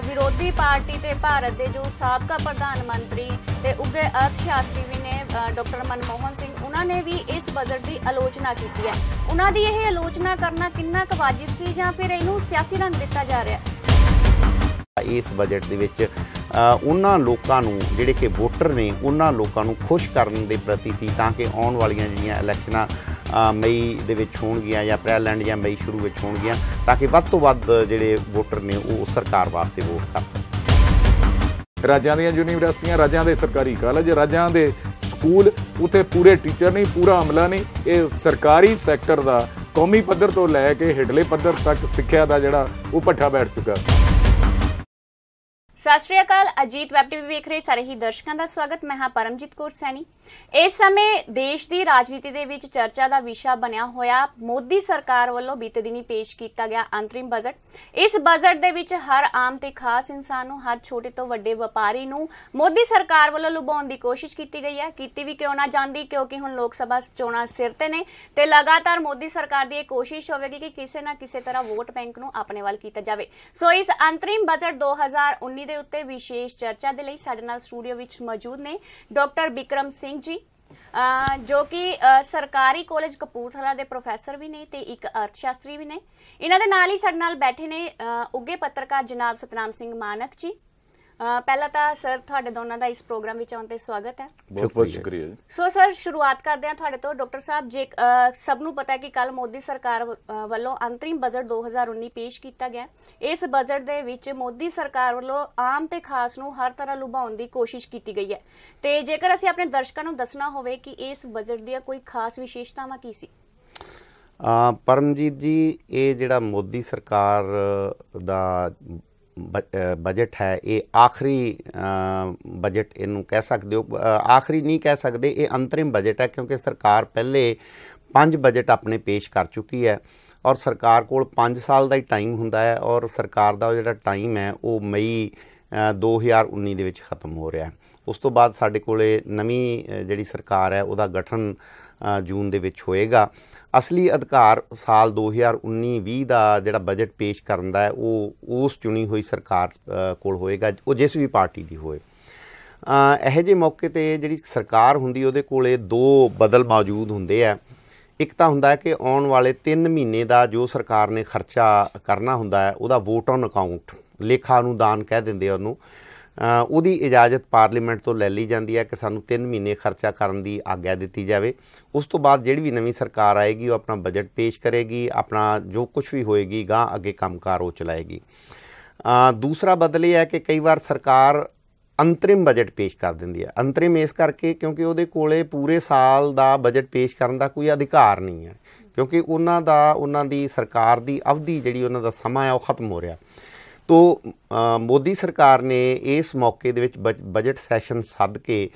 ਵਿਰੋਧੀ ਪਾਰਟੀ ਤੇ ਭਾਰਤ ਦੇ ਜੋ ਸਾਬਕਾ ਪ੍ਰਧਾਨ ਮੰਤਰੀ ਤੇ ਉੱਗੇ ਅਰਥ ਸ਼ਾਸਤਰੀ ਵੀ ਨੇ ਡਾਕਟਰ ਮਨਮੋਹਨ ਸਿੰਘ, ਉਹਨਾਂ ਨੇ ਵੀ ਇਸ ਬਜਟ ਦੀ ਆਲੋਚਨਾ ਕੀਤੀ ਹੈ। ਉਹਨਾਂ ਦੀ ਇਹ ਆਲੋਚਨਾ ਕਰਨਾ ਕਿੰਨਾ ਕੁ ਵਾਜਿਬ ਸੀ ਜਾਂ ਫਿਰ ਇਹਨੂੰ ਸਿਆਸੀ ਰੰਗ ਦਿੱਤਾ ਜਾ ਰਿਹਾ ਹੈ? ਇਸ ਬਜਟ ਦੇ ਵਿੱਚ ਉਹਨਾਂ ਲੋਕਾਂ ਨੂੰ ਜਿਹੜੇ ਕਿ ਵੋਟਰ ਨੇ, ਉਹਨਾਂ ਲੋਕਾਂ ਨੂੰ ਖੁਸ਼ ਕਰਨ ਦੇ ਪ੍ਰਤੀ ਸੀ ਤਾਂ ਕਿ ਆਉਣ ਵਾਲੀਆਂ ਜਿਹੜੀਆਂ ਇਲੈਕਸ਼ਨਾਂ ਮਈ ਦੇ ਵਿੱਚ ਹੋਣਗੀਆਂ ਜਾਂ ਅਪ੍ਰੈਲ ਐਂਡ ਜਾਂ ਮਈ ਸ਼ੁਰੂ ਵਿੱਚ ਹੋਣਗੀਆਂ ਤਾਂ ਕਿ ਵੱਧ ਤੋਂ ਵੱਧ ਜਿਹੜੇ ਵੋਟਰ ਨੇ ਉਹ ਸਰਕਾਰ ਵਾਸਤੇ ਵੋਟ ਕਰ ਸਕਣ। ਰਾਜਾਂ ਦੀਆਂ ਯੂਨੀਵਰਸਿਟੀਆਂ ਰਾਜਾਂ ਦੇ ਸਰਕਾਰੀ ਕਾਲਜ ਰਾਜਾਂ ਦੇ ਸਕੂਲ ਉਥੇ ਪੂਰੇ ਟੀਚਰ ਨਹੀਂ ਪੂਰਾ ਅਮਲਾ ਨਹੀਂ ਇਹ ਸਰਕਾਰੀ ਸੈਕਟਰ ਦਾ ਕੌਮੀ ਪੱਧਰ ਤੋਂ ਲੈ ਕੇ ਹੇਠਲੇ ਪੱਧਰ ਤੱਕ ਸਿੱਖਿਆ ਦਾ ਜਿਹੜਾ ਉਹ ਪੱਠਾ ਬੈਠ ਚੁੱਕਾ। ਸਤਿ ਸ਼੍ਰੀ ਅਕਾਲ ਅਜੀਤ ਵੈਬ ਟੀਵੀ ਵੇਖ ਰਹੇ ਸਾਰੇ ਹੀ ਦਰਸ਼ਕਾਂ ਦਾ ਸਵਾਗਤ ਮੈਂ ਹਾਂ ਪਰਮਜੀਤ ਕੌਰ ਸੈਣੀ। ਇਸ ਸਮੇਂ ਦੇਸ਼ ਦੀ ਰਾਜਨੀਤੀ ਦੇ ਵਿੱਚ ਚਰਚਾ ਦਾ ਵਿਸ਼ਾ ਬਣਿਆ ਹੋਇਆ, ਮੋਦੀ ਸਰਕਾਰ ਵੱਲੋਂ ਬੀਤੇ ਦਿਨੀ ਪੇਸ਼ ਕੀਤਾ ਗਿਆ ਅੰਤਰਿਮ ਬਜਟ। ਇਸ ਬਜਟ ਦੇ ਵਿੱਚ ਹਰ ਆਮ ਤੇ ਖਾਸ ਇਨਸਾਨ ਨੂੰ, ਹਰ ਛੋਟੇ ਤੋਂ ਵੱਡੇ ਵਪਾਰੀ ਨੂੰ ਮੋਦੀ ਸਰਕਾਰ ਵੱਲੋਂ ਲੁਭਾਉਣ ਦੀ ਕੋਸ਼ਿਸ਼ ਕੀਤੀ ਗਈ ਹੈ। ਕੀਤੀ ਵੀ ਕਿਉਂ ਨਾ ਜਾਂਦੀ, ਕਿਉਂਕਿ ਹੁਣ ਲੋਕ ਸਭਾ ਚੋਣਾਂ ਸਿਰ ਤੇ ਨੇ ਤੇ ਲਗਾਤਾਰ ਮੋਦੀ ਸਰਕਾਰ ਦੀ ਇਹ ਕੋਸ਼ਿਸ਼ ਹੋਵੇਗੀ ਕਿ ਕਿਸੇ ਨਾ ਕਿਸੇ ਤਰ੍ਹਾਂ ਵੋਟ ਬੈਂਕ ਨੂੰ ਆਪਣੇ ਵੱਲ ਕੀਤਾ ਜਾਵੇ। ਸੋ ਇਸ ਅੰਤਰਿਮ ਬਜਟ 2019 ਦੇ ਉੱਤੇ ਵਿਸ਼ੇਸ਼ ਚਰਚਾ ਦੇ ਲਈ ਸਾਡੇ ਨਾਲ ਸਟੂਡੀਓ ਵਿੱਚ ਮੌਜੂਦ ਨੇ ਡਾਕਟਰ ਬਿਕਰਮ ਸਿੰਘ ਜੀ। ਅਹ ਜੋ ਕਿ ਸਰਕਾਰੀ ਕਾਲਜ ਕਪੂਰਥਲਾ ਦੇ ਪ੍ਰੋਫੈਸਰ ਵੀ ਨੇ ਤੇ ਇੱਕ ਅਰਥ ਸ਼ਾਸਤਰੀ ਵੀ ਨੇ। ਇਹਨਾਂ ਦੇ ਨਾਲ ਹੀ ਸਾਡੇ ਨਾਲ ਬੈਠੇ ਨੇ, ਅਹ, ਉੱਗੇ ਪੱਤਰਕਾਰ ਜਨਾਬ ਸਤਨਾਮ ਸਿੰਘ ਮਾਨਕ ਜੀ। ਪਹਿਲਾਂ ਤਾਂ ਸਰ ਤੁਹਾਡੇ ਦੋਨਾਂ ਦਾ ਇਸ ਪ੍ਰੋਗਰਾਮ ਵਿੱਚ ਆਉਣ ਤੇ ਸਵਾਗਤ ਹੈ। ਬਹੁਤ ਬਹੁਤ ਸ਼ੁਕਰੀਆ ਜੀ। ਸੋ ਸਰ ਸ਼ੁਰੂਆਤ ਕਰਦੇ ਹਾਂ ਤੁਹਾਡੇ ਤੋਂ। ਡਾਕਟਰ ਸਾਹਿਬ ਜੇ ਸਭ ਨੂੰ ਪਤਾ ਹੈ ਕਿ ਕੱਲ ਮੋਦੀ ਸਰਕਾਰ ਵੱਲੋਂ ਅੰਤਰਿਮ ਬਜਟ 2019 ਪੇਸ਼ ਕੀਤਾ ਗਿਆ ਇਸ ਬਜਟ ਦੇ ਵਿੱਚ ਮੋਦੀ ਸਰਕਾਰ ਵੱਲੋਂ ਆਮ ਤੇ ਖਾਸ ਨੂੰ ਹਰ ਤਰ੍ਹਾਂ ਲੁਭਾਉਣ ਦੀ ਕੋਸ਼ਿਸ਼ ਕੀਤੀ ਗਈ ਹੈ। ਤੇ ਜੇਕਰ ਅਸੀਂ ਆਪਣੇ ਦਰਸ਼ਕਾਂ ਨੂੰ ਦੱਸਣਾ ਹੋਵੇ ਕਿ ਇਸ ਬਜਟ ਦੀਆਂ ਕੋਈ ਖਾਸ ਵਿਸ਼ੇਸ਼ਤਾਵਾਂ ਕੀ ਸੀ? ਅ, ਪਰਮਜੀਤ ਜੀ ਇਹ ਜਿਹੜਾ ਮੋਦੀ ਸਰਕਾਰ ਦਾ ਬਜਟ ਹੈ ਇਹ ਆਖਰੀ ਬਜਟ ਇਹਨੂੰ ਕਹਿ ਸਕਦੇ ਹੋ। ਆਖਰੀ ਨਹੀਂ ਕਹਿ ਸਕਦੇ ਇਹ ਅੰਤਰਿਮ ਬਜਟ ਹੈ ਕਿਉਂਕਿ ਸਰਕਾਰ ਪਹਿਲੇ ਪੰਜ ਬਜਟ ਆਪਣੇ ਪੇਸ਼ ਕਰ ਚੁੱਕੀ ਹੈ ਔਰ ਸਰਕਾਰ ਕੋਲ 5 ਸਾਲ ਦਾ ਹੀ ਟਾਈਮ ਹੁੰਦਾ ਹੈ ਔਰ ਸਰਕਾਰ ਦਾ ਉਹ ਜਿਹੜਾ ਟਾਈਮ ਹੈ ਉਹ ਮਈ ਅ, 2019 ਦੇ ਵਿੱਚ ਖਤਮ ਹੋ ਰਿਹਾ ਹੈ। ਉਸ ਤੋਂ ਬਾਅਦ ਸਾਡੇ ਕੋਲੇ ਨਵੀਂ ਜਿਹੜੀ ਸਰਕਾਰ ਹੈ ਉਹਦਾ ਗਠਨ ਜੂਨ ਦੇ ਵਿੱਚ ਹੋਏਗਾ। ਅਸਲੀ ਅਧਿਕਾਰ ਸਾਲ 2019-20 ਦਾ ਜਿਹੜਾ ਬਜਟ ਪੇਸ਼ ਕਰਨ ਦਾ ਹੈ ਉਹ ਉਸ ਚੁਣੀ ਹੋਈ ਸਰਕਾਰ ਕੋਲ ਹੋਏਗਾ ਉਹ ਜਿਸ ਵੀ ਪਾਰਟੀ ਦੀ ਹੋਏ ਅ, ਇਹੋ ਜਿਹੇ ਮੌਕੇ ਤੇ ਜਿਹੜੀ ਸਰਕਾਰ ਹੁੰਦੀ ਉਹਦੇ ਕੋਲੇ ਦੋ ਬਦਲ ਮੌਜੂਦ ਹੁੰਦੇ ਆ। ਇੱਕ ਤਾਂ ਹੁੰਦਾ ਹੈ ਕਿ ਆਉਣ ਵਾਲੇ 3 ਮਹੀਨੇ ਦਾ ਜੋ ਸਰਕਾਰ ਨੇ ਖਰਚਾ ਕਰਨਾ ਹੁੰਦਾ ਹੈ ਉਹਦਾ ਵੋਟ ਔਨ ਅਕਾਊਂਟ ਲੇਖਾ ਅਨੁਦਾਨ ਕਹਿ ਦਿੰਦੇ ਆ ਉਹਨੂੰ। ਉਹਦੀ ਇਜਾਜ਼ਤ ਪਾਰਲੀਮੈਂਟ ਤੋਂ ਲੈ ਲਈ ਜਾਂਦੀ ਹੈ ਕਿ ਸਾਨੂੰ 3 ਮਹੀਨੇ ਖਰਚਾ ਕਰਨ ਦੀ ਆਗਿਆ ਦਿੱਤੀ ਜਾਵੇ। ਉਸ ਤੋਂ ਬਾਅਦ ਜਿਹੜੀ ਵੀ ਨਵੀਂ ਸਰਕਾਰ ਆਏਗੀ, ਉਹ ਆਪਣਾ ਬਜਟ ਪੇਸ਼ ਕਰੇਗੀ, ਆਪਣਾ ਜੋ ਕੁਝ ਵੀ ਹੋਏਗੀ ਗਾਂ ਅੱਗੇ ਕੰਮਕਾਰ ਉਹ ਚਲਾਏਗੀ। ਦੂਸਰਾ ਬਦਲ ਇਹ ਹੈ ਕਿ ਕਈ ਵਾਰ ਸਰਕਾਰ ਅੰਤਰਿਮ ਬਜਟ ਪੇਸ਼ ਕਰ ਦਿੰਦੀ ਹੈ। ਅੰਤਰਿਮ ਇਸ ਕਰਕੇ ਕਿਉਂਕਿ ਉਹਦੇ ਕੋਲੇ ਪੂਰੇ ਸਾਲ ਦਾ ਬਜਟ ਪੇਸ਼ ਕਰਨ ਦਾ ਕੋਈ ਅਧਿਕਾਰ ਨਹੀਂ ਹੈ। ਕਿਉਂਕਿ ਉਹਨਾਂ ਦਾ, ਉਹਨਾਂ ਦੀ ਸਰਕਾਰ ਦੀ ਅਵਧੀ ਜਿਹੜੀ ਉਹਨਾਂ ਦਾ ਸਮਾਂ ਹੈ, ਉਹ ਖਤਮ ਹੋ ਰਿਹਾ। ਤੋ ਮੋਦੀ ਸਰਕਾਰ ਨੇ ਇਸ ਮੌਕੇ ਦੇ ਵਿੱਚ ਬਜ- ਬਜਟ ਸੈਸ਼ਨ ਸੱਦ ਕੇ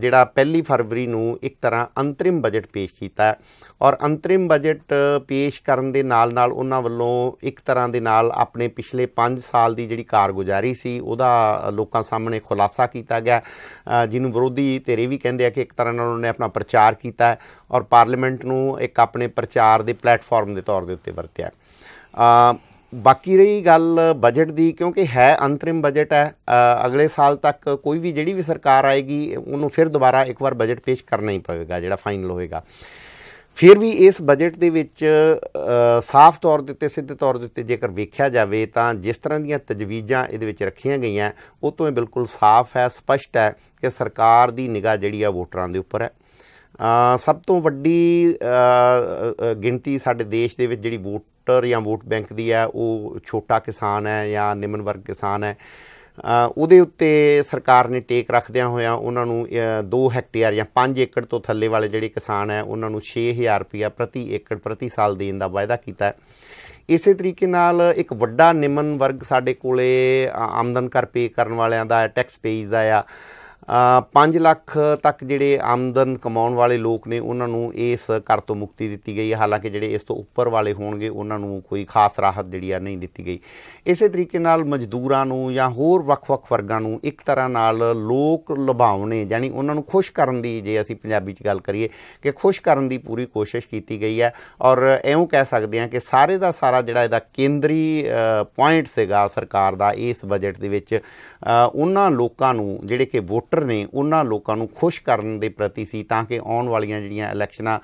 ਜਿਹੜਾ ਪਹਿਲੀ ਫਰਵਰੀ ਨੂੰ ਇੱਕ ਤਰ੍ਹਾਂ ਅੰਤਰਿਮ ਬਜਟ ਪੇਸ਼ ਕੀਤਾ ਔਰ ਅੰਤਰਿਮ ਬਜਟ ਪੇਸ਼ ਕਰਨ ਦੇ ਨਾਲ ਨਾਲ ਉਹਨਾਂ ਵੱਲੋਂ ਇੱਕ ਤਰ੍ਹਾਂ ਦੇ ਨਾਲ ਆਪਣੇ ਪਿਛਲੇ 5 ਸਾਲ ਦੀ ਜਿਹੜੀ ਕਾਰਗੁਜ਼ਾਰੀ ਸੀ, ਉਹਦਾ ਲੋਕਾਂ ਸਾਹਮਣੇ ਖੁਲਾਸਾ ਕੀਤਾ ਗਿਆ। ਜਿਹਨੂੰ ਵਿਰੋਧੀ ਧਿਰੇ ਵੀ ਕਹਿੰਦੇ ਆ ਕਿ ਇੱਕ ਤਰ੍ਹਾਂ ਨਾਲ ਉਹਨਾਂ ਨੇ ਆਪਣਾ ਪ੍ਰਚਾਰ ਕੀਤਾ ਔਰ ਪਾਰਲੀਮੈਂਟ ਨੂੰ ਇੱਕ ਆਪਣੇ ਪ੍ਰਚਾਰ ਦੇ ਪਲੇਟਫਾਰਮ ਦੇ ਤੌਰ ਦੇ ਉੱਤੇ ਵਰਤਿਆ ਬਾਕੀ ਰਹੀ ਗੱਲ ਬਜਟ ਦੀ, ਕਿਉਂਕਿ ਹੈ ਅੰਤਰਿਮ ਬਜਟ ਹੈ ਅਗਲੇ ਸਾਲ ਤੱਕ ਕੋਈ ਵੀ ਜਿਹੜੀ ਵੀ ਸਰਕਾਰ ਆਏਗੀ, ਉਹਨੂੰ ਫਿਰ ਦੁਬਾਰਾ ਇੱਕ ਵਾਰ ਬਜਟ ਪੇਸ਼ ਕਰਨਾ ਹੀ ਪਵੇਗਾ, ਜਿਹੜਾ ਫਾਈਨਲ ਹੋਏਗਾ। ਫਿਰ ਵੀ ਇਸ ਬਜਟ ਦੇ ਵਿੱਚ ਸਾਫ਼ ਤੌਰ ਦੇ ਉੱਤੇ, ਸਿੱਧੇ ਤੌਰ ਦੇ ਉੱਤੇ ਜੇਕਰ ਵੇਖਿਆ ਜਾਵੇ ਤਾਂ ਜਿਸ ਤਰ੍ਹਾਂ ਦੀਆਂ ਤਜਵੀਜ਼ਾਂ ਇਹਦੇ ਵਿੱਚ ਰੱਖੀਆਂ ਗਈਆਂ, ਉਹ ਤੋਂ ਇਹ ਬਿਲਕੁਲ ਸਾਫ਼ ਹੈ, ਸਪਸ਼ਟ ਹੈ ਕਿ ਸਰਕਾਰ ਦੀ ਨਿਗਾਹ ਜਿਹੜੀ ਆ ਵੋਟਰਾਂ ਦੇ ਉੱਪਰ ਹੈ। ਸਭ ਤੋਂ ਵੱਡੀ ਗਿਣਤੀ ਸਾਡੇ ਦੇਸ਼ ਦੇ ਵਿੱਚ ਜਿਹੜੀ ਵੋਟਰ ਜਾਂ ਵੋਟ ਬੈਂਕ ਦੀ ਹੈ, ਉਹ ਛੋਟਾ ਕਿਸਾਨ ਹੈ ਜਾਂ ਨਿਮਨ ਵਰਗ ਕਿਸਾਨ ਹੈ। ਉਹਦੇ ਉੱਤੇ ਸਰਕਾਰ ਨੇ ਟੇਕ ਰੱਖਦਿਆਂ ਹੋਇਆਂ ਉਹਨਾਂ ਨੂੰ 2 ਹੈਕਟੇਅਰ ਜਾਂ 5 ਏਕੜ ਤੋਂ ਥੱਲੇ ਵਾਲੇ ਜਿਹੜੇ ਕਿਸਾਨ ਹੈ, ਉਹਨਾਂ ਨੂੰ 6000 ਰੁਪਇਆ ਪ੍ਰਤੀ ਏਕੜ, ਪ੍ਰਤੀ ਸਾਲ ਦੇਣ ਦਾ ਵਾਅਦਾ ਕੀਤਾ ਹੈ। ਇਸੇ ਤਰੀਕੇ ਨਾਲ ਇੱਕ ਵੱਡਾ ਨਿਮਨ ਵਰਗ ਸਾਡੇ ਕੋਲੇ ਆਮਦਨ ਕਰ ਪੇ ਕਰਨ ਵਾਲਿਆਂ ਦਾ ਟੈਕਸ ਪੇਜ ਦਾ ਆ 5 ਲੱਖ ਤੱਕ ਜਿਹੜੇ ਆਮਦਨ ਕਮਾਉਣ ਵਾਲੇ ਲੋਕ ਨੇ, ਉਹਨਾਂ ਨੂੰ ਇਸ ਕਰ ਤੋਂ ਮੁਕਤੀ ਦਿੱਤੀ ਗਈ ਹੈ। ਹਾਲਾਂਕਿ ਜਿਹੜੇ ਇਸ ਤੋਂ ਉੱਪਰ ਵਾਲੇ ਹੋਣਗੇ, ਉਹਨਾਂ ਨੂੰ ਕੋਈ ਖਾਸ ਰਾਹਤ ਜਿਹੜੀ ਆ ਨਹੀਂ ਦਿੱਤੀ ਗਈ। ਇਸੇ ਤਰੀਕੇ ਨਾਲ ਮਜ਼ਦੂਰਾਂ ਨੂੰ ਜਾਂ ਹੋਰ ਵੱਖ-ਵੱਖ ਵਰਗਾਂ ਨੂੰ ਇੱਕ ਤਰ੍ਹਾਂ ਨਾਲ ਲੋਕ ਲੁਭਾਉਣੇ ਯਾਨੀ ਉਹਨਾਂ ਨੂੰ ਖੁਸ਼ ਕਰਨ ਦੀ ਜੇ ਅਸੀਂ ਪੰਜਾਬੀ 'ਚ ਗੱਲ ਕਰੀਏ ਕਿ ਖੁਸ਼ ਕਰਨ ਦੀ ਪੂਰੀ ਕੋਸ਼ਿਸ਼ ਕੀਤੀ ਗਈ ਹੈ। ਔਰ ਐਉਂ ਕਹਿ ਸਕਦੇ ਹਾਂ ਕਿ ਸਾਰੇ ਦਾ ਸਾਰਾ ਜਿਹੜਾ ਇਹਦਾ ਕੇਂਦਰੀ ਪੁਆਇੰਟ ਸੀਗਾ ਸਰਕਾਰ ਦਾ ਇਸ ਬਜਟ ਦੇ ਵਿੱਚ ਉਹਨਾਂ ਲੋਕਾਂ ਨੂੰ ਜਿਹੜੇ ਕਿ ਵੋਟਰ ਨੇ ਉਹਨਾਂ ਲੋਕਾਂ ਨੂੰ ਖੁਸ਼ ਕਰਨ ਦੇ ਪ੍ਰਤੀ ਸੀ ਤਾਂ ਕਿ ਆਉਣ ਵਾਲੀਆਂ ਜਿਹੜੀਆਂ ਇਲੈਕਸ਼ਨਾਂ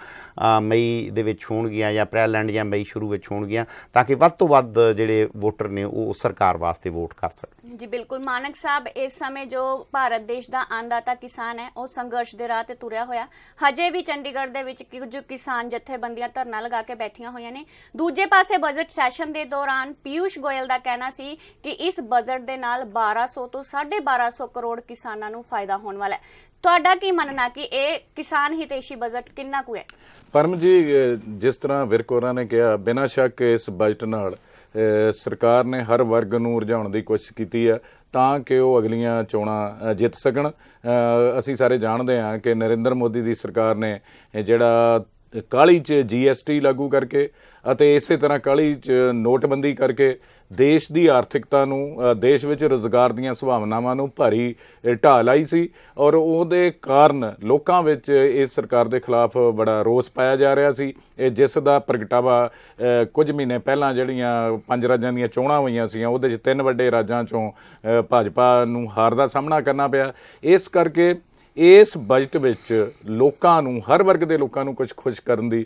ਮਈ ਦੇ ਵਿੱਚ ਹੋਣਗੀਆਂ ਜਾਂ ਅਪ੍ਰੈਲ ਐਂਡ ਜਾਂ ਮਈ ਸ਼ੁਰੂ ਵਿੱਚ ਹੋਣਗੀਆਂ ਤਾਂ ਕਿ ਵੱਧ ਤੋਂ ਵੱਧ ਜਿਹੜੇ ਵੋਟਰ ਨੇ ਉਹ ਸਰਕਾਰ ਵਾਸਤੇ ਵੋਟ ਕਰ ਸਕਣ। ਜੀ ਬਿਲਕੁਲ, ਮਾਨਕ ਸਾਹਿਬ, ਇਸ ਸਮੇਂ ਜੋ ਭਾਰਤ ਦੇਸ਼ ਦਾ ਅੰਨਦਾਤਾ ਕਿਸਾਨ ਹੈ, ਉਹ ਸੰਘਰਸ਼ ਦੇ ਰਾਹ ਤੇ ਤੁਰਿਆ ਹੋਇਆ। ਹਜੇ ਵੀ ਚੰਡੀਗੜ੍ਹ ਦੇ ਵਿੱਚ ਕੁਝ ਕਿਸਾਨ ਜਥੇਬੰਦੀਆਂ ਧਰਨਾ ਲਗਾ ਕੇ ਬੈਠੀਆਂ ਹੋਈਆਂ ਨੇ। ਦੂਜੇ ਪਾਸੇ ਬਜਟ ਸੈਸ਼ਨ ਦੇ ਦੌਰਾਨ ਪੀਯੂਸ਼ ਗੋਇਲ ਦਾ ਕਹਿਣਾ ਸੀ ਕਿ ਇਸ ਬਜਟ ਦੇ ਨਾਲ 1200 ਤੋਂ 1250 ਕਰੋੜ ਕਿਸਾਨਾਂ ਨੂੰ ਫਾਇਦਾ ਹੋਣ ਵਾਲਾ ਹੈ। ਤੁਹਾਡਾ ਕੀ ਮੰਨਣਾ ਕਿ ਇਹ ਕਿਸਾਨ ਹਿਤੈਸ਼ੀ ਬਜਟ ਕਿੰਨਾ ਕੁ ਹੈ? ਪਰਮ ਜੀ ਜਿਸ ਤਰ੍ਹਾਂ ਵਿਰਕ ਨੇ ਕਿਹਾ, ਬਿਨਾਂ ਸ਼ੱਕ ਇਸ ਬਜਟ ਨਾਲ ਸਰਕਾਰ ਨੇ ਹਰ ਵਰਗ ਨੂੰ ਰੁਝਾਉਣ ਦੀ ਕੋਸ਼ਿਸ਼ ਕੀਤੀ ਹੈ ਤਾਂ ਕਿ ਉਹ ਅਗਲੀਆਂ ਚੋਣਾਂ ਜਿੱਤ ਸਕਣ। ਅਸੀਂ ਸਾਰੇ ਜਾਣਦੇ ਹਾਂ ਕਿ ਨਰਿੰਦਰ ਮੋਦੀ ਦੀ ਸਰਕਾਰ ਨੇ ਜਿਹੜਾ ਕਾਲੀ 'ਚ ਜੀਐਸਟੀ ਲਾਗੂ ਕਰਕੇ ਅਤੇ ਇਸੇ ਤਰ੍ਹਾਂ ਕਾਲੀ 'ਚ ਨੋਟਬੰਦੀ ਕਰਕੇ ਦੇਸ਼ ਦੀ ਆਰਥਿਕਤਾ ਨੂੰ ਦੇਸ਼ ਵਿੱਚ ਰੋਜ਼ਗਾਰ ਦੀਆਂ ਸੰਭਾਵਨਾਵਾਂ ਨੂੰ ਭਾਰੀ ਅ, ਢਾਹ ਲਾਈ ਸੀ ਔਰ ਉਹਦੇ ਕਾਰਨ ਲੋਕਾਂ ਵਿੱਚ ਇਸ ਸਰਕਾਰ ਦੇ ਖਿਲਾਫ ਬੜਾ ਰੋਸ ਪਾਇਆ ਜਾ ਰਿਹਾ ਸੀ। ਇਹ ਜਿਸ ਦਾ ਪ੍ਰਗਟਾਵਾ ਕੁਝ ਮਹੀਨੇ ਪਹਿਲਾਂ ਜਿਹੜੀਆਂ ਪੰਜ ਰਾਜਾਂ ਦੀਆਂ ਚੋਣਾਂ ਹੋਈਆਂ ਸੀ ਉਹਦੇ 'ਚ ਤਿੰਨ ਵੱਡੇ ਰਾਜਾਂ 'ਚੋਂ ਭਾਜਪਾ ਨੂੰ ਹਾਰ ਦਾ ਸਾਹਮਣਾ ਕਰਨਾ ਪਿਆ। ਇਸ ਕਰਕੇ ਇਸ ਬਜਟ ਵਿੱਚ ਲੋਕਾਂ ਨੂੰ ਹਰ ਵਰਗ ਦੇ ਲੋਕਾਂ ਨੂੰ ਕੁਝ ਖੁਸ਼ ਕਰਨ ਦੀ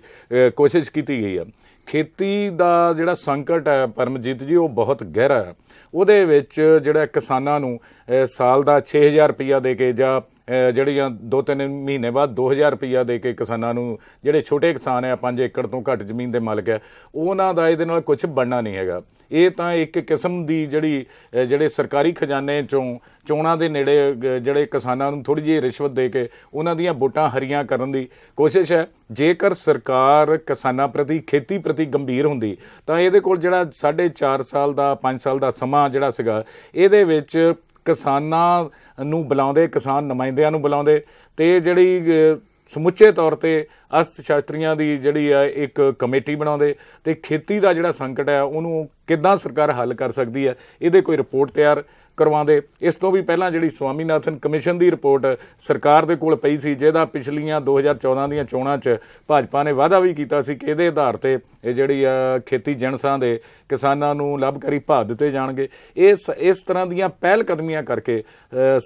ਕੋਸ਼ਿਸ਼ ਕੀਤੀ ਗਈ ਹੈ। ਖੇਤੀ ਦਾ ਜਿਹੜਾ ਸੰਕਟ ਹੈ, ਪਰਮਜੀਤ ਜੀ, ਉਹ ਬਹੁਤ ਗਹਿਰਾ ਹੈ। ਉਹਦੇ ਵਿੱਚ ਜਿਹੜਾ ਕਿਸਾਨਾਂ ਨੂੰ ਸਾਲ ਦਾ 6000 ਰੁਪਇਆ ਦੇ ਕੇ ਜਾਂ ਜਿਹੜੀਆਂ ਦੋ ਤਿੰਨ ਮਹੀਨੇ ਬਾਅਦ 2000 ਰੁਪਇਆ ਦੇ ਕੇ ਕਿਸਾਨਾਂ ਨੂੰ, ਜਿਹੜੇ ਛੋਟੇ ਕਿਸਾਨ ਆ 5 ਏਕੜ ਤੋਂ ਘੱਟ ਜ਼ਮੀਨ ਦੇ ਮਾਲਕ ਹੈ ਉਹਨਾਂ ਦਾ ਇਹਦੇ ਨਾਲ ਕੁਝ ਬਣਨਾ ਨਹੀਂ ਹੈਗਾ। ਇਹ ਤਾਂ ਇੱਕ ਕਿਸਮ ਦੀ ਜਿਹੜੀ ਜਿਹੜੇ ਸਰਕਾਰੀ ਖਜ਼ਾਨੇ ਚੋਂ, ਚੋਣਾਂ ਦੇ ਨੇੜੇ ਜਿਹੜੇ ਕਿਸਾਨਾਂ ਨੂੰ ਥੋੜੀ ਜਿਹੀ ਰਿਸ਼ਵਤ ਦੇ ਕੇ ਉਹਨਾਂ ਦੀਆਂ ਵੋਟਾਂ ਹਰੀਆਂ ਕਰਨ ਦੀ ਕੋਸ਼ਿਸ਼ ਹੈ। ਜੇਕਰ ਸਰਕਾਰ ਕਿਸਾਨਾਂ ਪ੍ਰਤੀ, ਖੇਤੀ ਪ੍ਰਤੀ ਗੰਭੀਰ ਹੁੰਦੀ, ਤਾਂ ਇਹਦੇ ਕੋਲ ਜਿਹੜਾ 4.5 ਸਾਲ ਦਾ 5 ਸਾਲ ਦਾ ਸਮਾਂ ਜਿਹੜਾ ਸੀਗਾ, ਇਹਦੇ ਵਿੱਚ ਕਿਸਾਨਾਂ ਨੂੰ ਬੁਲਾਉਂਦੇ, ਕਿਸਾਨ ਨੁਮਾਇੰਦਿਆਂ ਨੂੰ ਬੁਲਾਉਂਦੇ ਤੇ ਜਿਹੜੀ ਸਮੁੱਚੇ ਤੌਰ ਤੇ ਅਰਥ ਸ਼ਾਸਤਰੀਆਂ ਦੀ ਜਿਹੜੀ ਹੈ ਇੱਕ ਕਮੇਟੀ ਬਣਾਉਂਦੇ ਤੇ ਖੇਤੀ ਦਾ ਜਿਹੜਾ ਸੰਕਟ ਹੈ, ਉਹਨੂੰ ਕਿੱਦਾਂ ਸਰਕਾਰ ਹੱਲ ਕਰ ਸਕਦੀ ਹੈ, ਇਹਦੇ ਕੋਈ ਰਿਪੋਰਟ ਤਿਆਰ ਕਰਵਾਉਂਦੇ। ਇਸ ਤੋਂ ਵੀ ਪਹਿਲਾਂ ਜਿਹੜੀ ਸਵਾਮੀਨਾਥਨ ਕਮਿਸ਼ਨ ਦੀ ਰਿਪੋਰਟ ਸਰਕਾਰ ਦੇ ਕੋਲ ਪਈ ਸੀ, ਜਿਹਦਾ ਪਿਛਲੀਆਂ 2014 ਦੀਆਂ ਚੋਣਾਂ 'ਚ ਭਾਜਪਾ ਨੇ ਵਾਅਦਾ ਵੀ ਕੀਤਾ ਸੀ ਕਿ ਇਹਦੇ ਆਧਾਰ ਤੇ ਇਹ ਜਿਹੜੀ ਆ ਖੇਤੀ ਜਨਸਾਂ ਦੇ ਕਿਸਾਨਾਂ ਨੂੰ ਲਾਭਕਾਰੀ ਭਾਅ ਦਿੱਤੇ ਜਾਣਗੇ। ਇਸ ਇਸ ਤਰ੍ਹਾਂ ਦੀਆਂ ਪਹਿਲ ਕਦਮੀਆਂ ਕਰਕੇ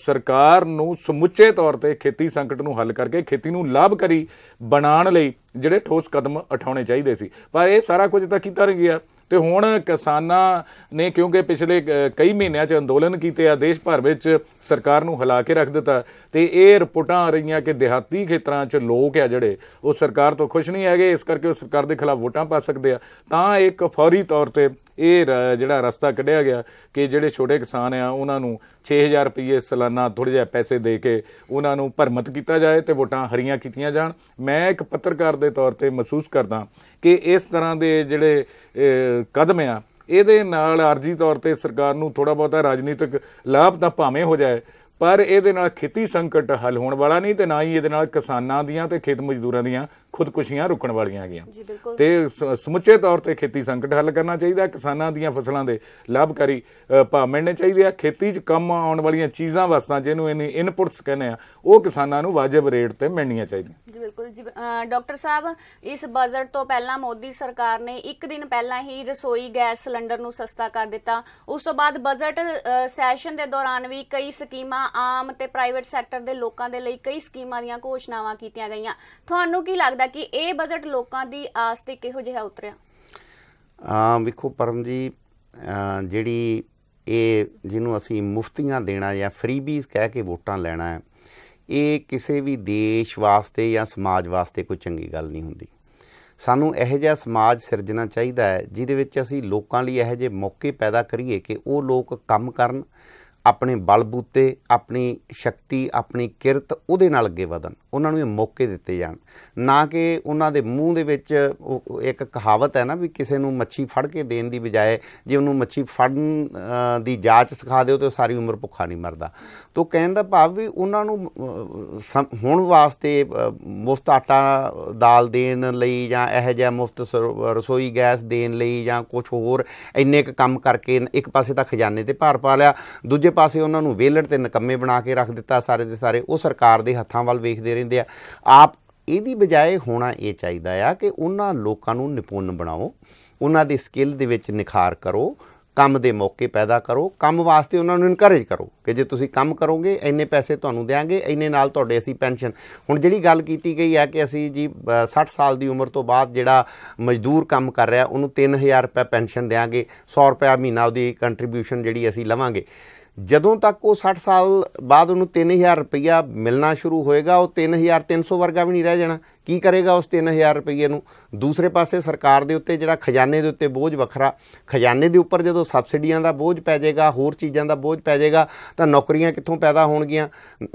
ਸਰਕਾਰ ਨੂੰ ਸਮੁੱਚੇ ਤੌਰ ਤੇ ਖੇਤੀ ਸੰਕਟ ਨੂੰ ਹੱਲ ਕਰਕੇ ਖੇਤੀ ਨੂੰ ਲਾਭਕਾਰੀ ਬਣਾਉਣ ਲਈ ਜਿਹੜੇ ਠੋਸ ਕਦਮ ਉਠਾਉਣੇ ਚਾਹੀਦੇ ਸੀ। ਪਰ ਇਹ ਸਾਰਾ ਕੁਝ ਤਾਂ ਕੀਤਾ ਨਹੀਂ ਗਿਆ। ਤੇ ਹੁਣ ਕਿਸਾਨਾਂ ਨੇ ਕਿਉਂਕਿ ਪਿਛਲੇ ਅ, ਕਈ ਮਹੀਨਿਆਂ 'ਚ ਅੰਦੋਲਨ ਕੀਤੇ ਆ ਦੇਸ਼ ਭਰ ਵਿੱਚ ਸਰਕਾਰ ਨੂੰ ਹਿਲਾ ਕੇ ਰੱਖ ਦਿੱਤਾ ਤੇ ਇਹ ਰਿਪੋਰਟਾਂ ਆ ਰਹੀਆਂ ਕਿ ਦਿਹਾਤੀ ਖੇਤਰਾਂ 'ਚ ਲੋਕ ਆ ਜਿਹੜੇ ਉਹ ਸਰਕਾਰ ਤੋਂ ਖੁਸ਼ ਨਹੀਂ ਹੈਗੇ ਇਸ ਕਰਕੇ ਉਹ ਸਰਕਾਰ ਦੇ ਖਿਲਾਫ ਵੋਟਾਂ ਪਾ ਸਕਦੇ ਆ। ਤਾਂ ਇੱਕ ਫੌਰੀ ਤੌਰ ਤੇ ਇਹ ਰ- ਜਿਹੜਾ ਰਸਤਾ ਕੱਢਿਆ ਗਿਆ ਕਿ ਜਿਹੜੇ ਛੋਟੇ ਕਿਸਾਨ ਆ, ਉਹਨਾਂ ਨੂੰ 6000 ਰੁਪਏ ਸਾਲਾਨਾ ਥੋੜੇ ਜਿਹਾ ਪੈਸੇ ਦੇ ਕੇ ਉਹਨਾਂ ਨੂੰ ਭਰਮਤ ਕੀਤਾ ਜਾਏ ਤੇ ਵੋਟਾਂ ਹਰੀਆਂ ਕੀਤੀਆਂ ਜਾਣ। ਮੈਂ ਇੱਕ ਪੱਤਰਕਾਰ ਦੇ ਤੌਰ ਤੇ ਮਹਿਸੂਸ ਕਰਦਾ ਕਿ ਇਸ ਤਰ੍ਹਾਂ ਦੇ ਜਿਹੜੇ ਕਦਮ ਆ, ਇਹਦੇ ਨਾਲ ਆਰਜੀ ਤੌਰ ਤੇ ਸਰਕਾਰ ਨੂੰ ਥੋੜਾ ਬਹੁਤਾ ਰਾਜਨੀਤਿਕ ਲਾਭ ਤਾਂ ਭਾਵੇਂ ਹੋ ਜਾਏ, ਪਰ ਇਹਦੇ ਨਾਲ ਖੇਤੀ ਸੰਕਟ ਹੱਲ ਹੋਣ ਵਾਲਾ ਨਹੀਂ ਤੇ ਨਾ ਹੀ ਇਹਦੇ ਨਾਲ ਕਿਸਾਨਾਂ ਦੀਆਂ ਤੇ ਖੇਤ ਮਜ਼ਦੂਰਾਂ ਦੀਆਂ ਖੁਦਕੁਸ਼ੀਆਂ ਰੁਕਣ ਵਾਲੀਆਂ ਹੈਗੀਆਂ। ਤੇ ਸਮੁੱਚੇ ਤੌਰ ਤੇ ਖੇਤੀ ਸੰਕਟ ਹੱਲ ਕਰਨਾ ਚਾਹੀਦਾ। ਕਿਸਾਨਾਂ ਦੀਆਂ ਫਸਲਾਂ ਦੇ ਲਾਭਕਾਰੀ ਭਾਅ ਮਿਲਣੇ ਚਾਹੀਦੇ ਆ। ਖੇਤੀ 'ਚ ਕੰਮ ਆਉਣ ਵਾਲੀਆਂ ਚੀਜ਼ਾਂ ਵਸਤਾਂ ਜਿਹਨੂੰ ਇਹਨੇ ਇਨਪੁਟਸ ਕਹਿੰਦੇ ਆ ਉਹ ਕਿਸਾਨਾਂ ਨੂੰ ਵਾਜਬ ਰੇਟ ਤੇ ਮਿਲਣੀਆਂ ਚਾਹੀਦੀਆਂ। ਜੀ ਬਿਲਕੁਲ। ਜੀ ਡਾਕਟਰ ਸਾਹਿਬ ਇਸ ਬਜਟ ਤੋਂ ਪਹਿਲਾਂ ਮੋਦੀ ਸਰਕਾਰ ਨੇ ਇੱਕ ਦਿਨ ਪਹਿਲਾਂ ਹੀ ਰਸੋਈ ਗੈਸ ਸਿਲੰਡਰ ਨੂੰ ਸਸਤਾ ਕਰ ਦਿੱਤਾ। ਉਸ ਤੋਂ ਬਾਅਦ ਬਜਟ ਸੈਸ਼ਨ ਦੇ ਦੌਰਾਨ ਵੀ ਕਈ ਸਕੀਮਾਂ ਆਮ ਤੇ ਪ੍ਰਾਈਵੇਟ ਸੈਕਟਰ ਦੇ ਲੋਕਾਂ ਦੇ ਲਈ ਕਈ ਸਕੀਮਾਂ ਦੀਆਂ ਘੋਸ਼ਣਾਵਾਂ ਕੀਤੀਆਂ ਗਈਆਂ। ਤੁਹਾਨੂੰ ਕੀ ਲੱਗਦਾ ਕਿ ਇਹ ਬਜਟ ਲੋਕਾਂ ਦੀ ਆਸ ਤੇ ਕਿਹੋ ਜਿਹਾ ਉਤਰਿਆ? ਆ ਵੇਖੋ ਪਰਮ ਜੀ ਜਿਹੜੀ ਇਹ ਜਿਹਨੂੰ ਅਸੀਂ ਮੁਫਤੀਆਂ ਦੇਣਾ ਜਾਂ ਫਰੀਬੀਜ਼ ਕਹਿ ਕੇ ਵੋਟਾਂ ਲੈਣਾ ਹੈ, ਇਹ ਕਿਸੇ ਵੀ ਦੇਸ਼ ਵਾਸਤੇ ਜਾਂ ਸਮਾਜ ਵਾਸਤੇ ਕੋਈ ਚੰਗੀ ਗੱਲ ਨਹੀਂ ਹੁੰਦੀ। ਸਾਨੂੰ ਇਹੋ ਜਿਹਾ ਸਮਾਜ ਸਿਰਜਣਾ ਚਾਹੀਦਾ ਹੈ, ਜਿਹਦੇ ਵਿੱਚ ਅਸੀਂ ਲੋਕਾਂ ਲਈ ਇਹੋ ਜਿਹੇ ਮੌਕੇ ਪੈਦਾ ਕਰੀਏ ਕਿ ਉਹ ਲੋਕ ਕੰਮ ਕਰਨ ਆਪਣੇ ਬਲਬੂਤੇ ਆਪਣੀ ਸ਼ਕਤੀ, ਆਪਣੀ ਕਿਰਤ ਉਹਦੇ ਨਾਲ ਅੱਗੇ ਵਧਣ। ਉਹਨਾਂ ਨੂੰ ਇਹ ਮੌਕੇ ਦਿੱਤੇ ਜਾਣ। ਨਾ ਕਿ ਉਹਨਾਂ ਦੇ ਮੂੰਹ ਦੇ ਵਿੱਚ ਇੱਕ ਕਹਾਵਤ ਹੈ ਨਾ ਵੀ ਕਿਸੇ ਨੂੰ ਮੱਛੀ ਫੜ ਕੇ ਦੇਣ ਦੀ ਬਜਾਏ ਜੇ ਉਹਨੂੰ ਮੱਛੀ ਫੜਨ ਦੀ ਜਾਂਚ ਸਿਖਾ ਦਿਓ ਤੇ ਉਹ ਸਾਰੀ ਉਮਰ ਭੁੱਖਾ ਨਹੀਂ ਮਰਦਾ। ਤੋਂ ਕਹਿਣ ਦਾ ਭਾਵ ਵੀ ਉਹਨਾਂ ਨੂੰ ਸਮ- ਹੁਣ ਵਾਸਤੇ ਮੁਫਤ ਆਟਾ ਦਾਲ ਦੇਣ ਲਈ ਜਾਂ ਇਹੋ ਜਿਹਾ ਮੁਫਤ ਰਸੋਈ ਗੈਸ ਦੇਣ ਲਈ ਜਾਂ ਕੁਝ ਹੋਰ ਇੰਨੇ ਕੁ ਕੰਮ ਕਰਕੇ ਇੱਕ ਪਾਸੇ ਤਾਂ ਖਜ਼ਾਨੇ ਤੇ ਭਾਰ ਪਾ ਲਿਆ, ਦੂਜੇ ਪਾਸੇ ਉਹਨਾਂ ਨੂੰ ਵੇਲੜ ਤੇ ਨਕੰਮੇ ਬਣਾ ਕੇ ਰੱਖ ਦਿੱਤਾ ਸਾਰੇ ਦੇ ਸਾਰੇ ਉਹ ਸਰਕਾਰ ਦੇ ਹੱਥਾਂ ਵੱਲ ਵੇਖਦੇ ਰਹਿੰਦੇ ਆ। ਆਪ ਇਹਦੀ ਬਜਾਏ ਹੋਣਾ ਇਹ ਚਾਹੀਦਾ ਆ ਕਿ ਉਹਨਾਂ ਲੋਕਾਂ ਨੂੰ ਨਿਪੁੰਨ ਬਣਾਓ ਉਹਨਾਂ ਦੀ ਸਕਿੱਲ ਦੇ ਵਿੱਚ ਨਿਖਾਰ ਕਰੋ ਕੰਮ ਦੇ ਮੌਕੇ ਪੈਦਾ ਕਰੋ ਕੰਮ ਵਾਸਤੇ ਉਹਨਾਂ ਨੂੰ ਇਨਕਰੇਜ ਕਰੋ ਕਿ ਜੇ ਤੁਸੀਂ ਕੰਮ ਕਰੋਗੇ ਇੰਨੇ ਪੈਸੇ ਤੁਹਾਨੂੰ ਦੇਾਂਗੇ ਇੰਨੇ ਨਾਲ ਤੁਹਾਡੇ ਅਸੀਂ ਪੈਨਸ਼ਨ। ਹੁਣ ਜਿਹੜੀ ਗੱਲ ਕੀਤੀ ਗਈ ਹੈ ਕਿ ਅਸੀਂ ਜੀ ਅ, 60 ਸਾਲ ਦੀ ਉਮਰ ਤੋਂ ਬਾਅਦ ਜਿਹੜਾ ਮਜ਼ਦੂਰ ਕੰਮ ਕਰ ਰਿਹਾ ਉਹਨੂੰ 3000 ਰੁਪਏ ਪੈਨਸ਼ਨ ਦੇਾਂਗੇ 100 ਰੁਪਏ ਮਹੀਨਾ ਉਹਦੀ ਕੰਟਰੀਬਿਊਸ਼ਨ ਜਿਹੜੀ ਅਸੀਂ ਲਵਾਂਗੇ। ਜਦੋਂ ਤੱਕ ਉਹ 60 ਸਾਲ ਬਾਅਦ ਉਹਨੂੰ 3000 ਰੁਪਈਆ ਮਿਲਣਾ ਸ਼ੁਰੂ ਹੋਏਗਾ, ਉਹ 3300 ਵਰਗਾ ਵੀ ਨਹੀਂ ਰਹਿ ਜਾਣਾ। ਕੀ ਕਰੇਗਾ ਉਸ 3000 ਰੁਪਈਏ ਨੂੰ? ਦੂਸਰੇ ਪਾਸੇ ਸਰਕਾਰ ਦੇ ਉੱਤੇ ਜਿਹੜਾ ਖਜ਼ਾਨੇ ਦੇ ਉੱਤੇ ਬੋਝ ਵੱਖਰਾ ਖਜ਼ਾਨੇ ਦੇ ਉੱਪਰ ਜਦੋਂ ਸਬਸਿਡੀਆਂ ਦਾ ਬੋਝ ਪੈ ਜਾਏਗਾ ਹੋਰ ਚੀਜ਼ਾਂ ਦਾ ਬੋਝ ਪੈ ਜਾਏਗਾ ਤਾਂ ਨੌਕਰੀਆਂ ਕਿੱਥੋਂ ਪੈਦਾ ਹੋਣਗੀਆਂ? ਅ,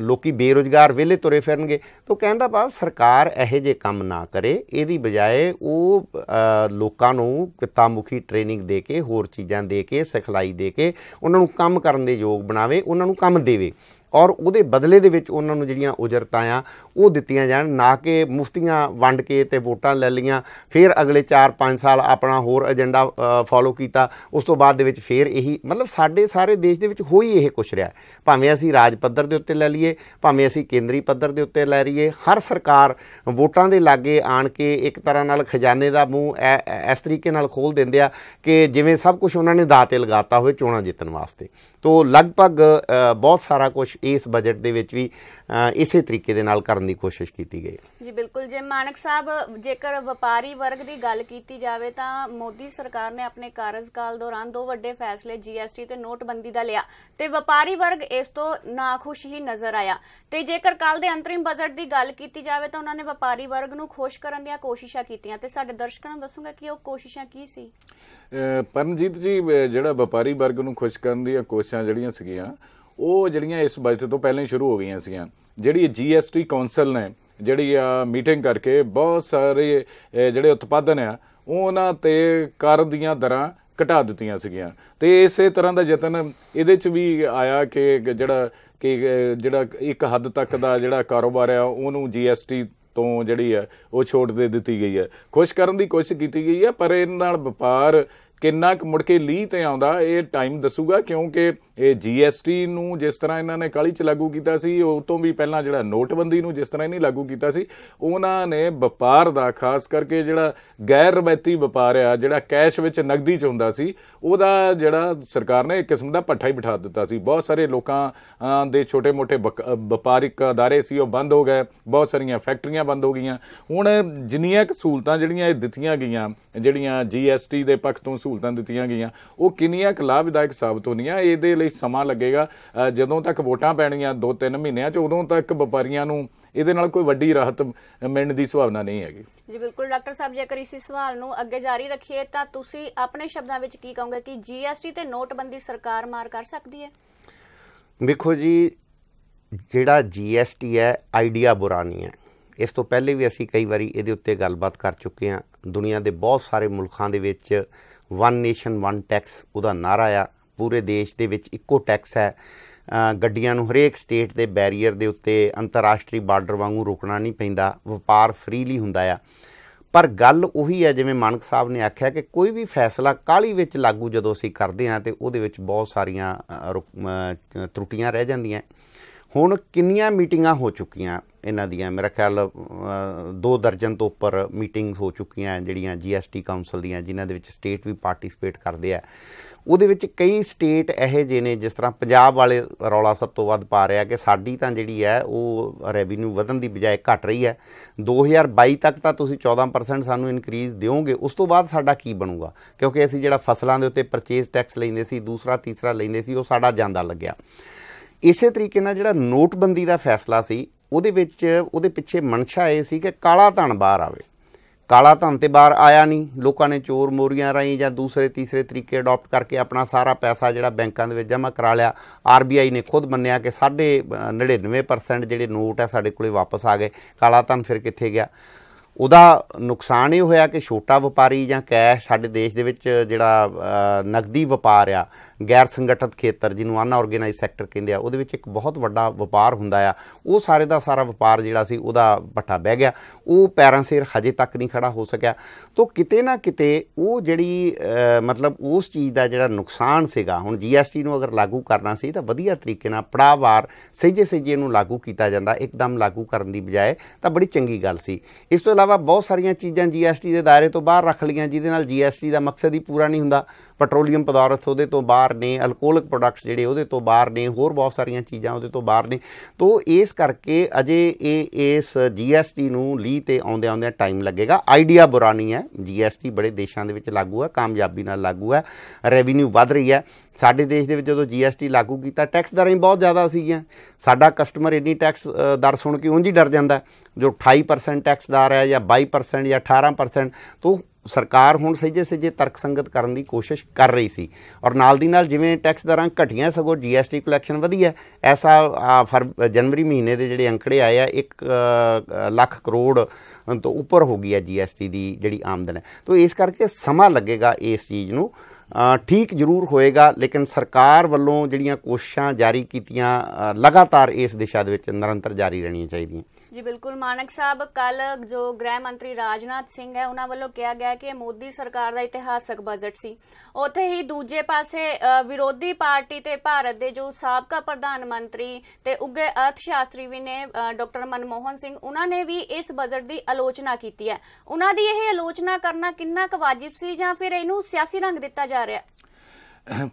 ਲੋਕੀ ਬੇਰੁਜ਼ਗਾਰ ਵਿਹਲੇ ਤੁਰੇ ਫਿਰਨਗੇ। ਤਾਂ ਕਹਿੰਦਾ ਭਾਵ ਸਰਕਾਰ ਇਹੋ ਜਿਹੇ ਕੰਮ ਨਾ ਕਰੇ। ਇਹਦੀ ਬਜਾਏ ਉਹ ਲੋਕਾਂ ਨੂੰ ਕਿੱਤਾ ਮੁਖੀ ਟ੍ਰੇਨਿੰਗ ਦੇ ਕੇ ਹੋਰ ਚੀਜ਼ਾਂ ਦੇ ਕੇ ਸਿਖਲਾਈ ਦੇ ਕੇ ਉਹਨਾਂ ਨੂੰ ਕੰਮ ਕਰਨ ਦੇ ਯੋਗ ਬਣਾਵੇ ਉਹਨਾਂ ਨੂੰ ਕੰਮ ਦੇਵੇ। ਔਰ ਉਹਦੇ ਬਦਲੇ ਦੇ ਵਿੱਚ ਉਹਨਾਂ ਨੂੰ ਜਿਹੜੀਆਂ ਉਜਰਤਾਂ ਆ ਉਹ ਦਿੱਤੀਆਂ ਜਾਣ, ਨਾ ਕਿ ਮੁਫਤੀਆਂ ਵੰਡ ਕੇ ਤੇ ਵੋਟਾਂ ਲੈ ਲਈਆਂ। ਫਿਰ ਅਗਲੇ 4-5 ਸਾਲ ਆਪਣਾ ਹੋਰ ਏਜੰਡਾ ਫੋਲੋ ਕੀਤਾ। ਉਸ ਤੋਂ ਬਾਅਦ ਦੇ ਵਿੱਚ ਫਿਰ ਇਹੀ, ਮਤਲਬ ਸਾਡੇ ਸਾਰੇ ਦੇਸ਼ ਦੇ ਵਿੱਚ ਹੋਈ ਇਹ ਕੁਛ ਰਿਹਾ। ਭਾਵੇਂ ਅਸੀਂ ਰਾਜ ਪੱਧਰ ਦੇ ਉੱਤੇ ਲੈ ਲਈਏ, ਭਾਵੇਂ ਅਸੀਂ ਕੇਂਦਰੀ ਪੱਧਰ ਦੇ ਉੱਤੇ ਲੈ ਲਈਏ, ਹਰ ਸਰਕਾਰ ਵੋਟਾਂ ਦੇ ਲਾਗੇ ਆਣ ਕੇ ਇੱਕ ਤਰ੍ਹਾਂ ਨਾਲ ਖਜ਼ਾਨੇ ਦਾ ਮੂੰਹ ਐ- ਇਸ ਤਰੀਕੇ ਨਾਲ ਖੋਲ ਦਿੰਦੇ ਆ ਕਿ ਜਿਵੇਂ ਸਭ ਕੁਝ ਉਹਨਾਂ ਨੇ ਦਾਅ ਤੇ ਲਗਾਤਾ ਹੋਵੇ ਚੋਣਾਂ ਜਿੱਤਣ ਵਾਸਤੇ। ਤੋਂ ਲਗਭਗ ਬਹੁਤ ਸਾਰਾ ਕੁਝ ਇਸ ਬਜਟ ਦੇ ਵਿੱਚ ਵੀ ਇਸੇ ਤਰੀਕੇ ਦੇ ਨਾਲ ਕਰਨ ਦੀ ਕੋਸ਼ਿਸ਼ ਕੀਤੀ ਗਈ ਜੀ ਬਿਲਕੁਲ, ਜੇ ਮਾਨਕ ਸਾਹਿਬ, ਜੇਕਰ ਵਪਾਰੀ ਵਰਗ ਦੀ ਗੱਲ ਕੀਤੀ ਜਾਵੇ ਤਾਂ ਮੋਦੀ ਸਰਕਾਰ ਨੇ ਆਪਣੇ ਕਾਰਜਕਾਲ ਦੌਰਾਨ ਦੋ ਵੱਡੇ ਫੈਸਲੇ ਜੀਐਸਟੀ ਤੇ ਨੋਟਬੰਦੀ ਦਾ ਲਿਆ ਤੇ ਵਪਾਰੀ ਵਰਗ ਇਸ ਤੋਂ ਨਾਖੁਸ਼ ਹੀ ਨਜ਼ਰ ਆਇਆ। ਤੇ ਜੇਕਰ ਕੱਲ ਦੇ ਅੰਤਰਿਮ ਬਜਟ ਦੀ ਗੱਲ ਕੀਤੀ ਜਾਵੇ ਤਾਂ ਉਹਨਾਂ ਨੇ ਵਪਾਰੀ ਵਰਗ ਨੂੰ ਖੁਸ਼ ਕਰਨ ਦੀਆਂ ਕੋਸ਼ਿਸ਼ਾਂ ਕੀਤੀਆਂ। ਤੇ ਸਾਡੇ ਦਰਸ਼ਕਾਂ ਨੂੰ ਦੱਸੂਗਾ ਕਿ ਉਹ ਕੋਸ਼ਿਸ਼ਾਂ ਕੀ ਸੀ? ਪਰਮਜੀਤ ਜੀ ਜਿਹੜਾ ਵਪਾਰੀ ਵਰਗ ਨੂੰ ਖੁਸ਼ ਕਰਨ ਦੀਆਂ ਕੋਸ਼ਿਸ਼ਾਂ ਜਿਹੜੀਆਂ ਸੀਗੀਆਂ, ਉਹ ਜਿਹੜੀਆਂ ਇਸ ਬਜਟ ਤੋਂ ਪਹਿਲਾਂ ਹੀ ਸ਼ੁਰੂ ਹੋ ਗਈਆਂ ਸੀਗੀਆਂ। ਜਿਹੜੀ ਜੀਐਸਟੀ ਕੌਂਸਲ ਨੇ, ਜਿਹੜੀ ਆ ਮੀਟਿੰਗ ਕਰਕੇ ਬਹੁਤ ਸਾਰੇ ਜਿਹੜੇ ਉਤਪਾਦਨ ਆ ਉਹਨਾਂ ਤੇ ਕਰ ਦੀਆਂ ਦਰਾਂ ਘਟਾ ਦਿੱਤੀਆਂ ਸੀਗੀਆਂ। ਤੇ ਇਸੇ ਤਰ੍ਹਾਂ ਦਾ ਯਤਨ ਇਹਦੇ ਚ ਵੀ ਆਇਆ ਕਿ ਜਿਹੜਾ ਕਿ ਜਿਹੜਾ ਇੱਕ ਹੱਦ ਤੱਕ ਦਾ ਜਿਹੜਾ ਕਾਰੋਬਾਰ ਆ, ਉਹਨੂੰ ਜੀਐਸਟੀ ਤੋਂ ਜਿਹੜੀ ਹੈ, ਉਹ ਛੋਟ ਦੇ ਦਿੱਤੀ ਗਈ ਹੈ। ਖੁਸ਼ ਕਰਨ ਦੀ ਕੋਸ਼ਿਸ਼ ਕੀਤੀ ਗਈ ਹੈ, ਪਰ ਇਹਨਾਂ ਨਾਲ ਵਪਾਰ ਕਿੰਨਾ ਕੁ ਮੁੜ ਕੇ ਲੀਹ ਤੇ ਆਉਂਦਾ, ਇਹ ਟਾਈਮ ਦੱਸੂਗਾ, ਕਿਉਂਕਿ ਇਹ ਜੀਐਸਟੀ ਨੂੰ ਜਿਸ ਤਰ੍ਹਾਂ ਇਹਨਾਂ ਨੇ ਕਾਲੀ ਚ ਲਾਗੂ ਕੀਤਾ ਸੀ, ਉਹ ਤੋਂ ਵੀ ਪਹਿਲਾਂ ਜਿਹੜਾ ਨੋਟਬੰਦੀ ਨੂੰ ਜਿਸ ਤਰ੍ਹਾਂ ਇਹਨੇ ਲਾਗੂ ਕੀਤਾ ਸੀ, ਉਹਨਾਂ ਨੇ ਵਪਾਰ ਦਾ ਖਾਸ ਕਰਕੇ ਜਿਹੜਾ ਗੈਰ ਰਵਾਇਤੀ ਵਪਾਰ ਆ, ਜਿਹੜਾ ਕੈਸ਼ ਵਿੱਚ ਨਗਦੀ ਚ ਹੁੰਦਾ ਸੀ, ਉਹਦਾ ਜਿਹੜਾ ਸਰਕਾਰ ਨੇ ਇੱਕ ਕਿਸਮ ਦਾ ਪੱਠਾ ਹੀ ਬਿਠਾ ਦਿੱਤਾ ਸੀ। ਬਹੁਤ ਸਾਰੇ ਲੋਕਾਂ ਦੇ ਛੋਟੇ-ਮੋਟੇ ਵਕ- ਵਪਾਰਿਕ ਅਦਾਰੇ ਸੀ, ਉਹ ਬੰਦ ਹੋ ਗਏ, ਬਹੁਤ ਸਾਰੀਆਂ ਫੈਕਟਰੀਆਂ ਬੰਦ ਹੋ ਗਈਆਂ। ਹੁਣ ਜਿੰਨੀਆਂ ਕੁ ਸਹੂਲਤਾਂ ਜਿਹੜੀਆਂ ਇਹ ਦਿੱਤੀਆਂ ਗਈਆਂ, ਜਿਹੜੀਆਂ ਜੀਐਸਟੀ ਦੇ ਪੱਖ ਤੋਂ ਸਹੂਲਤਾਂ ਦਿੱਤੀਆਂ ਗਈਆਂ, ਉਹ ਕਿੰਨੀਆਂ ਕੁ ਲਾਭਦਾਇਕ ਸਾਬਤ ਹੋਣੀਆਂ, ਇਹਦੇ ਲਈ ਸਮਾਂ ਲੱਗੇਗਾ। ਜਦੋਂ ਤੱਕ ਵੋਟਾਂ ਪੈਣੀਆਂ 2-3 ਮਹੀਨਿਆਂ ਚ ਉਦੋਂ ਤੱਕ ਵਪਾਰੀਆਂ ਨੂੰ ਇਹਦੇ ਨਾਲ ਕੋਈ ਵੱਡੀ ਰਾਹਤ ਮਿਲਣ ਦੀ ਸੰਭਾਵਨਾ ਨਹੀਂ ਹੈਗੀ। ਜੀ ਬਿਲਕੁਲ। ਡਾਕਟਰ ਸਾਹਿਬ ਜੇਕਰ ਇਸੇ ਸਵਾਲ ਨੂੰ ਅੱਗੇ ਜਾਰੀ ਰੱਖੀਏ ਤਾਂ ਤੁਸੀਂ ਆਪਣੇ ਸ਼ਬਦਾਂ ਵਿੱਚ ਕੀ ਕਹੋਗੇ ਕਿ ਜੀਐਸਟੀ ਤੇ ਨੋਟਬੰਦੀ ਸਰਕਾਰ ਮਾਰ ਕਰ ਸਕਦੀ ਹੈ? ਵੇਖੋ ਜੀ ਜਿਹੜਾ ਜੀਐਸਟੀ ਹੈ ਆਈਡੀਆ ਬੁਰਾ ਨਹੀਂ ਹੈ। ਇਸ ਤੋਂ ਪਹਿਲੇ ਵੀ ਅਸੀਂ ਕਈ ਵਾਰੀ ਇਹਦੇ ਉੱਤੇ ਗੱਲਬਾਤ ਕਰ ਚੁੱਕੇ ਹਾਂ। ਦੁਨੀਆ ਦੇ ਬਹੁਤ ਸਾਰੇ ਮੁਲਕਾਂ ਦੇ ਵਿੱਚ ਵਨ ਨੇਸ਼ਨ ਵਨ ਟੈਕਸ ਉਹਦਾ ਨਾਰਾ ਆ। ਪੂਰੇ ਦੇਸ਼ ਦੇ ਵਿੱਚ ਇੱਕੋ ਟੈਕਸ ਹੈ। ਗੱਡੀਆਂ ਨੂੰ ਹਰੇਕ ਸਟੇਟ ਦੇ ਬੈਰੀਅਰ ਦੇ ਉੱਤੇ ਅੰਤਰਰਾਸ਼ਟਰੀ ਬਾਰਡਰ ਵਾਂਗੂ ਰੁਕਣਾ ਨਹੀਂ ਪੈਂਦਾ, ਵਪਾਰ ਫ੍ਰੀਲੀ ਹੁੰਦਾ ਆ। ਪਰ ਗੱਲ ਉਹੀ ਹੈ, ਜਿਵੇਂ ਮਾਨਕ ਸਾਹਿਬ ਨੇ ਆਖਿਆ ਕਿ ਕੋਈ ਵੀ ਫੈਸਲਾ ਕਾਲੀ ਵਿੱਚ ਲਾਗੂ ਜਦੋਂ ਅਸੀਂ ਕਰਦੇ ਹਾਂ ਤੇ ਉਹਦੇ ਵਿੱਚ ਬਹੁਤ ਸਾਰੀਆਂ ਰੁਕ- ਤਰੁੱਟੀਆਂ ਰਹਿ ਜਾਂਦੀਆਂ। ਹੁਣ ਕਿੰਨੀਆਂ ਮੀਟਿੰਗਾਂ ਹੋ ਚੁੱਕੀਆਂ ਇਹਨਾਂ ਦੀਆਂ? ਮੇਰਾ ਖਿਆਲ ਦੋ ਦਰਜਨ ਤੋਂ ਉੱਪਰ ਮੀਟਿੰਗਸ ਹੋ ਚੁੱਕੀਆਂ ਜਿਹੜੀਆਂ ਜੀਐਸਟੀ ਕਾਉਂਸਲ ਦੀਆਂ, ਜਿਨ੍ਹਾਂ ਦੇ ਵਿੱਚ ਸਟੇਟ ਵੀ ਪਾਰਟਿਸਿਪੇਟ ਕਰਦੇ ਆ। ਉਹਦੇ ਵਿੱਚ ਕਈ ਸਟੇਟ ਇਹੋ ਜਿਹੇ ਨੇ ਜਿਸ ਤਰ੍ਹਾਂ ਪੰਜਾਬ ਵਾਲੇ ਰੌਲਾ ਸਭ ਤੋਂ ਵੱਧ ਪਾ ਰਿਹਾ ਕਿ ਸਾਡੀ ਤਾਂ ਜਿਹੜੀ ਹੈ ਉਹ ਰੈਵਨਿਊ ਵਧਣ ਦੀ ਬਜਾਏ ਘਟ ਰਹੀ ਹੈ। 2022 ਤੱਕ ਤਾਂ ਤੁਸੀਂ 14% ਸਾਨੂੰ ਇਨਕਰੀਜ਼ ਦਿਓਗੇ, ਉਸ ਤੋਂ ਬਾਅਦ ਸਾਡਾ ਕੀ ਬਣੂਗਾ? ਕਿਉਂਕਿ ਅਸੀਂ ਜਿਹੜਾ ਫਸਲਾਂ ਦੇ ਉੱਤੇ ਪਰਚੇਸ ਟੈਕਸ ਲੈਂਦੇ ਸੀ, ਦੂਸਰਾ, ਤੀਸਰਾ ਲੈਂਦੇ ਸੀ, ਉਹ ਸਾਡਾ ਜਾਂਦਾ ਲੱਗਿਆ। ਇਸੇ ਤਰੀਕੇ ਨਾਲ ਜਿਹੜਾ ਨੋਟਬੰਦੀ ਦਾ ਫੈਸਲਾ ਸੀ, ਉਹਦੇ ਵਿੱਚ ਉਹਦੇ ਪਿੱਛੇ ਮਨਸ਼ਾ ਇਹ ਸੀ ਕਿ ਕਾਲਾ ਧਨ ਬਾਹਰ ਆਵੇ। ਕਾਲਾ ਧਨ ਤੇ ਬਾਹਰ ਆਇਆ ਨਹੀਂ। ਲੋਕਾਂ ਨੇ ਚੋਰ ਮੋਰੀਆਂ ਰਾਹੀਂ ਜਾਂ ਦੂਸਰੇ ਤੀਸਰੇ ਤਰੀਕੇ ਅਡਾਪਟ ਕਰਕੇ ਆਪਣਾ ਸਾਰਾ ਪੈਸਾ ਜਿਹੜਾ ਬੈਂਕਾਂ ਦੇ ਵਿੱਚ ਜਮ੍ਹਾਂ ਕਰਾ ਲਿਆ। ਆਰਬੀਆਈ ਨੇ ਖੁਦ ਮੰਨਿਆ ਕਿ ਸਾਡੇ ਅ, 99% ਜਿਹੜੇ ਨੋਟ ਹੈ ਸਾਡੇ ਕੋਲੇ ਵਾਪਸ ਆ ਗਏ। ਕਾਲਾ ਧਨ ਫਿਰ ਕਿੱਥੇ ਗਿਆ? ਉਹਦਾ ਨੁਕਸਾਨ ਇਹ ਹੋਇਆ ਕਿ ਛੋਟਾ ਵਪਾਰੀ ਜਾਂ ਕੈਸ਼ ਸਾਡੇ ਦੇਸ਼ ਦੇ ਵਿੱਚ ਜਿਹੜਾ ਅ, ਨਗਦੀ ਵਪਾਰ ਆ ਗੈਰ ਸੰਗਠਿਤ ਖੇਤਰ ਜਿਹਨੂੰ ਅਨਆਰਗੇਨਾਈਜ਼ ਸੈਕਟਰ ਕਹਿੰਦੇ ਆ ਉਹਦੇ ਵਿੱਚ ਇੱਕ ਬਹੁਤ ਵੱਡਾ ਵਪਾਰ ਹੁੰਦਾ ਆ। ਉਹ ਸਾਰੇ ਦਾ ਸਾਰਾ ਵਪਾਰ ਜਿਹੜਾ ਸੀ ਉਹਦਾ ਭੱਠਾ ਬਹਿ ਗਿਆ। ਉਹ ਪੈਰਾਂ ਸਿਰ ਹਜੇ ਤੱਕ ਨਹੀਂ ਖੜਾ ਹੋ ਸਕਿਆ। ਤੋਂ ਕਿਤੇ ਨਾ ਕਿਤੇ ਉਹ ਜਿਹੜੀ ਮਤਲਬ ਉਸ ਚੀਜ਼ ਦਾ ਜਿਹੜਾ ਨੁਕਸਾਨ ਸੀਗਾ ਹੁਣ ਜੀਐਸਟੀ ਨੂੰ ਅਗਰ ਲਾਗੂ ਕਰਨਾ ਸੀ ਤਾਂ ਵਧੀਆ ਤਰੀਕੇ ਨਾਲ ਪੜਾਵਾਰ ਸਹਿਜੇ ਸਹਿਜੇ ਨੂੰ ਲਾਗੂ ਕੀਤਾ ਜਾਂਦਾ ਇੱਕਦਮ ਲਾਗੂ ਕਰਨ ਦੀ ਬਜਾਏ ਤਾਂ ਬੜੀ ਚੰਗੀ ਗੱਲ ਸੀ। ਇਸ ਤੋਂ ਇਲਾਵਾ ਬਹੁਤ ਸਾਰੀਆਂ ਚੀਜ਼ਾਂ ਜੀਐਸਟੀ ਦੇ ਦਾਇਰੇ ਤੋਂ ਬਾਹਰ ਰੱਖ ਲਈਆਂ, ਜਿਹਦੇ ਨਾਲ ਜੀਐਸਟੀ ਦਾ ਮਕਸਦ ਹੀ ਪੂਰਾ ਨਹੀਂ ਹੁੰਦਾ। ਪੈਟਰੋਲੀਅਮ ਪਦਾਰਥ ਉਹਦੇ ਤੋਂ ਬਾਹਰ ਨੇ, ਅਲਕੋਹਲਿਕ ਪ੍ਰੋਡਕਟਸ ਜਿਹੜੇ ਉਹਦੇ ਤੋਂ ਬਾਹਰ ਨੇ, ਹੋਰ ਬਹੁਤ ਸਾਰੀਆਂ ਚੀਜ਼ਾਂ ਉਹਦੇ ਤੋਂ ਬਾਹਰ ਨੇ। ਤੋਂ ਇਸ ਕਰਕੇ ਅਜੇ ਇਹ, ਇਸ ਜੀਐਸਟੀ ਨੂੰ ਲੀ ਤੇ ਆਉਂਦੇ ਆਉਂਦੇ ਟਾਈਮ ਲੱਗੇਗਾ। ਆਈਡੀਆ ਬੁਰਾ ਨਹੀਂ ਹੈ। ਜੀਐਸਟੀ ਬੜੇ ਦੇਸ਼ਾਂ ਦੇ ਵਿੱਚ ਲਾਗੂ ਹੈ ਕਾਮਯਾਬੀ ਨਾਲ ਲਾਗੂ ਹੈ ਰੈਵਨਿਊ ਵੱਧ ਰਹੀ ਹੈ ਸਾਡੇ ਦੇਸ਼ ਦੇ ਵਿੱਚ ਜਦੋਂ ਜੀਐਸਟੀ ਲਾਗੂ ਕੀਤਾ ਟੈਕਸ ਦਰਾਂ ਹੀ ਬਹੁਤ ਜ਼ਿਆਦਾ ਸੀਗੀਆਂ। ਸਾਡਾ ਕਸਟਮਰ ਇੰਨੀ ਟੈਕਸ ਦਰ ਸੁਣ ਕੇ ਉਂਝ ਹੀ ਡਰ ਜਾਂਦਾ। ਜੋ 28% ਟੈਕਸ ਦਰ ਹੈ ਜਾਂ 22% ਜਾਂ 18% ਤੋਂ ਸਰਕਾਰ ਹੁਣ ਸਹਿਜੇ ਤਰਕ ਸੰਗਤ ਕਰਨ ਦੀ ਕੋਸ਼ਿਸ਼ ਕਰ ਰਹੀ ਸੀ। ਔਰ ਨਾਲ ਦੀ ਨਾਲ ਜਿਵੇਂ ਟੈਕਸ ਦਰਾਂ ਘਟੀਆਂ ਸਗੋਂ ਜੀਐਸਟੀ ਕਲੈਕਸ਼ਨ ਵਧੀ ਹੈ ਐਸਾ ਆ, ਫਰ ਜਨਵਰੀ ਮਹੀਨੇ ਦੇ ਜਿਹੜੇ ਅੰਕੜੇ ਆਏ ਆ 1 ਲੱਖ ਕਰੋੜ ਤੋਂ ਉੱਪਰ ਹੋ ਗਈ ਹੈ ਜੀਐਸਟੀ ਦੀ ਜਿਹੜੀ ਆਮਦਨ ਹੈ। ਤੋਂ ਇਸ ਕਰਕੇ ਸਮਾਂ ਲੱਗੇਗਾ ਇਸ ਚੀਜ਼ ਨੂੰ। ਠੀਕ ਜ਼ਰੂਰ ਹੋਏਗਾ ਲੇਕਿਨ ਸਰਕਾਰ ਵੱਲੋਂ ਜਿਹੜੀਆਂ ਕੋਸ਼ਿਸ਼ਾਂ ਜਾਰੀ ਕੀਤੀਆਂ ਲਗਾਤਾਰ ਇਸ ਦਿਸ਼ਾ ਦੇ ਵਿੱਚ ਨਿਰੰਤਰ ਜਾਰੀ ਰਹਿਣੀਆਂ ਚਾਹੀਦੀਆਂ। ਜੀ ਬਿਲਕੁਲ, ਮਾਨਕ ਸਾਹਿਬ ਕੱਲ ਜੋ ਗ੍ਰਹਿ ਮੰਤਰੀ ਰਾਜਨਾਥ ਸਿੰਘ ਹੈ, ਉਹਨਾਂ ਵੱਲੋਂ ਕਿਹਾ ਗਿਆ ਕਿ ਮੋਦੀ ਸਰਕਾਰ ਦਾ ਇਤਿਹਾਸਕ ਬਜਟ ਸੀ। ਉੱਥੇ ਹੀ ਦੂਜੇ ਪਾਸੇ ਵਿਰੋਧੀ ਪਾਰਟੀ ਤੇ ਭਾਰਤ ਦੇ ਜੋ ਸਾਬਕਾ ਪ੍ਰਧਾਨ ਮੰਤਰੀ ਤੇ ਉੱਗੇ ਅਰਥ ਵੀ ਨੇ ਡਾਕਟਰ ਮਨਮੋਹਨ ਸਿੰਘ, ਉਹਨਾਂ ਨੇ ਵੀ ਇਸ ਬਜਟ ਦੀ ਆਲੋਚਨਾ ਕੀਤੀ ਹੈ। ਉਹਨਾਂ ਦੀ ਇਹ ਆਲੋਚਨਾ ਕਰਨਾ ਕਿੰਨਾ ਕੁ ਵਾਜਿਬ ਸੀ ਜਾਂ ਫਿਰ ਇਹਨੂੰ ਸਿਆਸੀ ਰੰਗ ਦਿੱਤਾ ਜਾ ਰਿਹਾ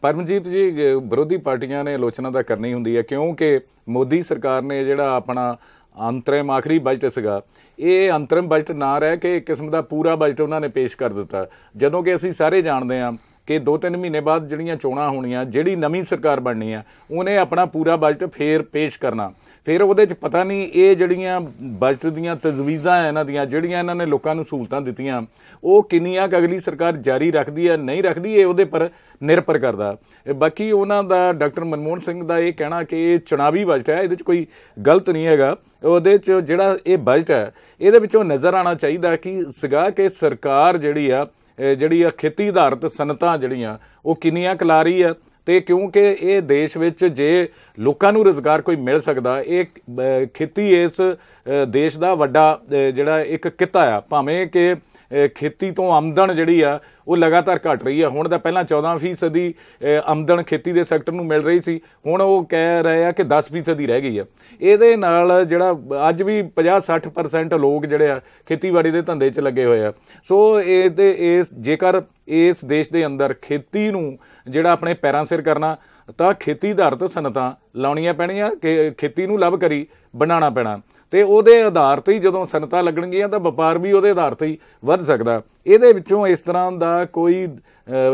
ਪਰਮਜੀਤ ਜੀ, ਵਿਰੋਧੀ ਪਾਰਟੀਆਂ ਨੇ ਆਲੋਚਨਾ ਤਾਂ ਕਰਨੀ ਹੁੰਦੀ ਹੈ, ਕਿਉਂਕਿ ਮੋਦੀ ਸਰਕਾਰ ਨੇ ਜਿਹੜਾ ਆਪਣਾ ਅੰਤਰਿਮ ਆਖਰੀ ਬਜਟ ਸੀਗਾ। ਇਹ ਅੰਤਰਿਮ ਬਜਟ ਨਾ ਰਹਿ ਕੇ ਇੱਕ ਕਿਸਮ ਦਾ ਪੂਰਾ ਬਜਟ ਉਹਨਾਂ ਨੇ ਪੇਸ਼ ਕਰ ਦਿੱਤਾ। ਜਦੋਂ ਕਿ ਅਸੀਂ ਸਾਰੇ ਜਾਣਦੇ ਹਾਂ ਕਿ 2-3 ਮਹੀਨੇ ਬਾਅਦ ਜਿਹੜੀਆਂ ਚੋਣਾਂ ਹੋਣੀਆਂ, ਜਿਹੜੀ ਨਵੀਂ ਸਰਕਾਰ ਬਣਨੀ ਆ ਉਹਨੇ ਆਪਣਾ ਪੂਰਾ ਬਜਟ ਫੇਰ ਪੇਸ਼ ਕਰਨਾ। ਫਿਰ ਉਹਦੇ ਚ ਪਤਾ ਨਹੀਂ ਇਹ ਜਿਹੜੀਆਂ ਬਜਟ ਦੀਆਂ ਤਜਵੀਜ਼ਾਂ ਇਹਨਾਂ ਦੀਆਂ, ਜਿਹੜੀਆਂ ਇਹਨਾਂ ਨੇ ਲੋਕਾਂ ਨੂੰ ਸਹੂਲਤਾਂ ਦਿੱਤੀਆਂ, ਉਹ ਕਿੰਨੀਆਂ ਕੁ ਅਗਲੀ ਸਰਕਾਰ ਜਾਰੀ ਰੱਖਦੀ ਹੈ, ਨਹੀਂ ਰੱਖਦੀ, ਇਹ ਉਹਦੇ ਪਰ ਨਿਰਭਰ ਕਰਦਾ। ਬਾਕੀ ਉਹਨਾਂ ਦਾ, ਡਾਕਟਰ ਮਨਮੋਹਨ ਸਿੰਘ ਦਾ ਇਹ ਕਹਿਣਾ ਕਿ ਇਹ ਚੁਣਾਵੀ ਬਜਟ ਹੈ, ਇਹਦੇ ਚ ਕੋਈ ਗਲਤ ਨਹੀਂ ਹੈਗਾ। ਉਹਦੇ ਚ ਜਿਹੜਾ ਇਹ ਬਜਟ ਹੈ, ਇਹਦੇ ਵਿੱਚੋਂ ਨਜ਼ਰ ਆਉਣਾ ਚਾਹੀਦਾ ਕਿ ਸਿਗਾ ਕਿ ਸਰਕਾਰ ਜਿਹੜੀ ਆ ਜਿਹੜੀ ਆ ਖੇਤੀ ਆਧਾਰਿਤ ਸਨਤਾਂ ਜਿਹੜੀਆਂ, ਉਹ ਕਿੰਨੀਆਂ ਕੁ ਰਹੀ ਆ ਤੇ ਕਿਉਂਕਿ ਇਹ ਦੇਸ਼ ਵਿੱਚ ਜੇ ਲੋਕਾਂ ਨੂੰ ਰੋਜ਼ਗਾਰ ਕੋਈ ਮਿਲ ਸਕਦਾ, ਇਹ ਖੇਤੀ ਇਸ ਦੇਸ਼ ਦਾ ਵੱਡਾ ਜਿਹੜਾ ਇੱਕ ਕਿੱਤਾ ਆ। ਭਾਵੇਂ ਕਿ ਖੇਤੀ ਤੋਂ ਆਮਦਨ ਜਿਹੜੀ ਆ, ਉਹ ਲਗਾਤਾਰ ਘਟ ਰਹੀ ਆ। ਹੁਣ ਤਾਂ ਪਹਿਲਾਂ 14% ਦੀ ਆਮਦਨ ਖੇਤੀ ਦੇ ਸੈਕਟਰ ਨੂੰ ਮਿਲ ਰਹੀ ਸੀ। ਹੁਣ ਉਹ ਕਹਿ ਰਹੇ ਆ ਕਿ 10% ਦੀ ਰਹਿ ਗਈ ਆ। ਇਹਦੇ ਨਾਲ ਜਿਹੜਾ ਅੱਜ ਵੀ 50-60% ਲੋਕ ਜਿਹੜੇ ਆ, ਖੇਤੀਬਾੜੀ ਦੇ ਧੰਦੇ 'ਚ ਲੱਗੇ ਹੋਏ ਆ। ਸੋ ਇਹਦੇ, ਇਸ ਜੇਕਰ ਇਸ ਦੇਸ਼ ਦੇ ਅੰਦਰ ਖੇਤੀ ਨੂੰ ਜਿਹੜਾ ਆਪਣੇ ਪੈਰਾਂ ਸਿਰ ਕਰਨਾ, ਤਾਂ ਖੇਤੀ ਆਧਾਰਿਤ ਸਨਤਾਂ ਲਾਉਣੀਆਂ ਪੈਣੀਆਂ, ਕਿ ਖੇਤੀ ਨੂੰ ਲੱਭ ਕਰੀ ਬਣਾਉਣਾ ਪੈਣਾ। ਤੇ ਉਹਦੇ ਆਧਾਰ ਤੇ ਹੀ ਜਦੋਂ ਸਨਤਾਂ ਲੱਗਣਗੀਆਂ, ਤਾਂ ਵਪਾਰ ਵੀ ਉਹਦੇ ਆਧਾਰ ਤੇ ਹੀ ਵੱਧ ਸਕਦਾ। ਇਹਦੇ ਵਿੱਚੋਂ ਇਸ ਤਰ੍ਹਾਂ ਦਾ ਕੋਈ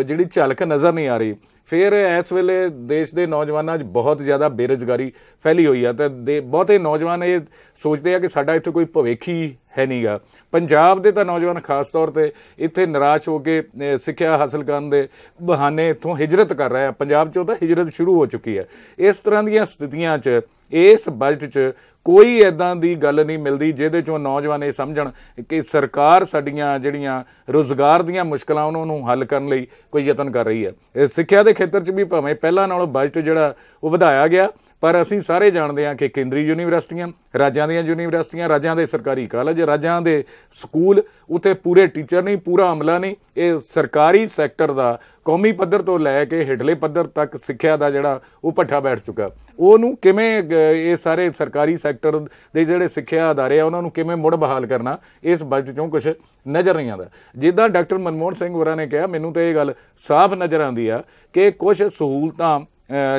ਜਿਹੜੀ ਝਲਕ ਨਜ਼ਰ ਨਹੀਂ ਆ ਰਹੀ। ਫਿਰ ਇਸ ਵੇਲੇ ਦੇਸ਼ ਦੇ ਨੌਜਵਾਨਾਂ 'ਚ ਬਹੁਤ ਜ਼ਿਆਦਾ ਬੇਰੁਜ਼ਗਾਰੀ ਫੈਲੀ ਹੋਈ ਆ ਤੇ ਦੇ- ਬਹੁਤੇ ਨੌਜਵਾਨ ਇਹ ਸੋਚਦੇ ਆ ਕਿ ਸਾਡਾ ਇੱਥੇ ਕੋਈ ਭਵਿੱਖ ਹੀ ਹੈ ਨਹੀਂਗਾ ਪੰਜਾਬ ਦੇ ਤਾਂ ਨੌਜਵਾਨ ਖਾਸ ਤੌਰ ਤੇ ਇੱਥੇ ਨਿਰਾਸ਼ ਹੋ ਕੇ ਸਿੱਖਿਆ ਹਾਸਲ ਕਰਨ ਦੇ ਬਹਾਨੇ ਇੱਥੋਂ ਹਿਜਰਤ ਕਰ ਰਹੇ ਆ। ਪੰਜਾਬ 'ਚੋਂ ਤਾਂ ਹਿਜਰਤ ਸ਼ੁਰੂ ਹੋ ਚੁੱਕੀ ਹੈ ਇਸ ਤਰ੍ਹਾਂ ਦੀਆਂ ਸਥਿਤੀਆਂ 'ਚ, ਇਸ ਬਜਟ 'ਚ ਕੋਈ ਐਦਾਂ ਦੀ ਗੱਲ ਨਹੀਂ ਮਿਲਦੀ ਜਿਹਦੇ ਚੋਂ ਨੌਜਵਾਨ ਇਹ ਸਮਝਣ ਕਿ ਸਰਕਾਰ ਸਾਡੀਆਂ ਜਿਹੜੀਆਂ ਰੋਜ਼ਗਾਰ ਦੀਆਂ ਮੁਸ਼ਕਲਾਂ ਉਹਨਾਂ ਨੂੰ ਹੱਲ ਕਰਨ ਲਈ ਕੋਈ ਯਤਨ ਕਰ ਰਹੀ ਹੈ। ਇਹ ਸਿੱਖਿਆ ਦੇ ਖੇਤਰ 'ਚ ਵੀ ਭਾਵੇਂ ਪਹਿਲਾਂ ਨਾਲੋਂ ਬਜਟ ਜਿਹੜਾ ਉਹ ਵਧਾਇਆ ਗਿਆ, ਪਰ ਅਸੀਂ ਸਾਰੇ ਜਾਣਦੇ ਹਾਂ ਕਿ ਕੇਂਦਰੀ ਯੂਨੀਵਰਸਿਟੀਆਂ, ਰਾਜਾਂ ਦੀਆਂ ਯੂਨੀਵਰਸਿਟੀਆਂ, ਰਾਜਾਂ ਦੇ ਸਰਕਾਰੀ ਕਾਲਜ, ਰਾਜਾਂ ਦੇ ਸਕੂਲ, ਉਥੇ ਪੂਰੇ ਟੀਚਰ ਨਹੀਂ, ਪੂਰਾ ਅਮਲਾ ਨਹੀਂ, ਇਹ ਸਰਕਾਰੀ ਸੈਕਟਰ ਦਾ ਕੌਮੀ ਪੱਧਰ ਤੋਂ ਲੈ ਕੇ ਹੇਠਲੇ ਪੱਧਰ ਤੱਕ ਸਿੱਖਿਆ ਦਾ ਜਿਹੜਾ ਉਹ ਪੱਠਾ ਬੈਠ ਚੁੱਕਾ। ਉਹਨੂੰ ਕਿਵੇਂ ਇਹ ਸਾਰੇ ਸਰਕਾਰੀ ਸੈਕਟਰ ਦੇ ਜਿਹੜੇ ਸਿੱਖਿਆ ਅਦਾਰੇ ਆ, ਉਹਨਾਂ ਨੂੰ ਕਿਵੇਂ ਮੁੜ ਬਹਾਲ ਕਰਨਾ, ਇਸ ਬਜਟ ਚੋਂ ਕੁਝ ਨਜ਼ਰ ਨਹੀਂ ਆਉਂਦਾ। ਜਿੱਦਾਂ ਡਾਕਟਰ ਮਨਮੋਹਨ ਸਿੰਘ ਹੋਰਾਂ ਨੇ ਕਿਹਾ, ਮੈਨੂੰ ਤਾਂ ਇਹ ਗੱਲ ਸਾਫ਼ ਨਜ਼ਰ ਆਉਂਦੀ ਆ ਕਿ ਕੁਝ ਸਹੂਲਤਾਂ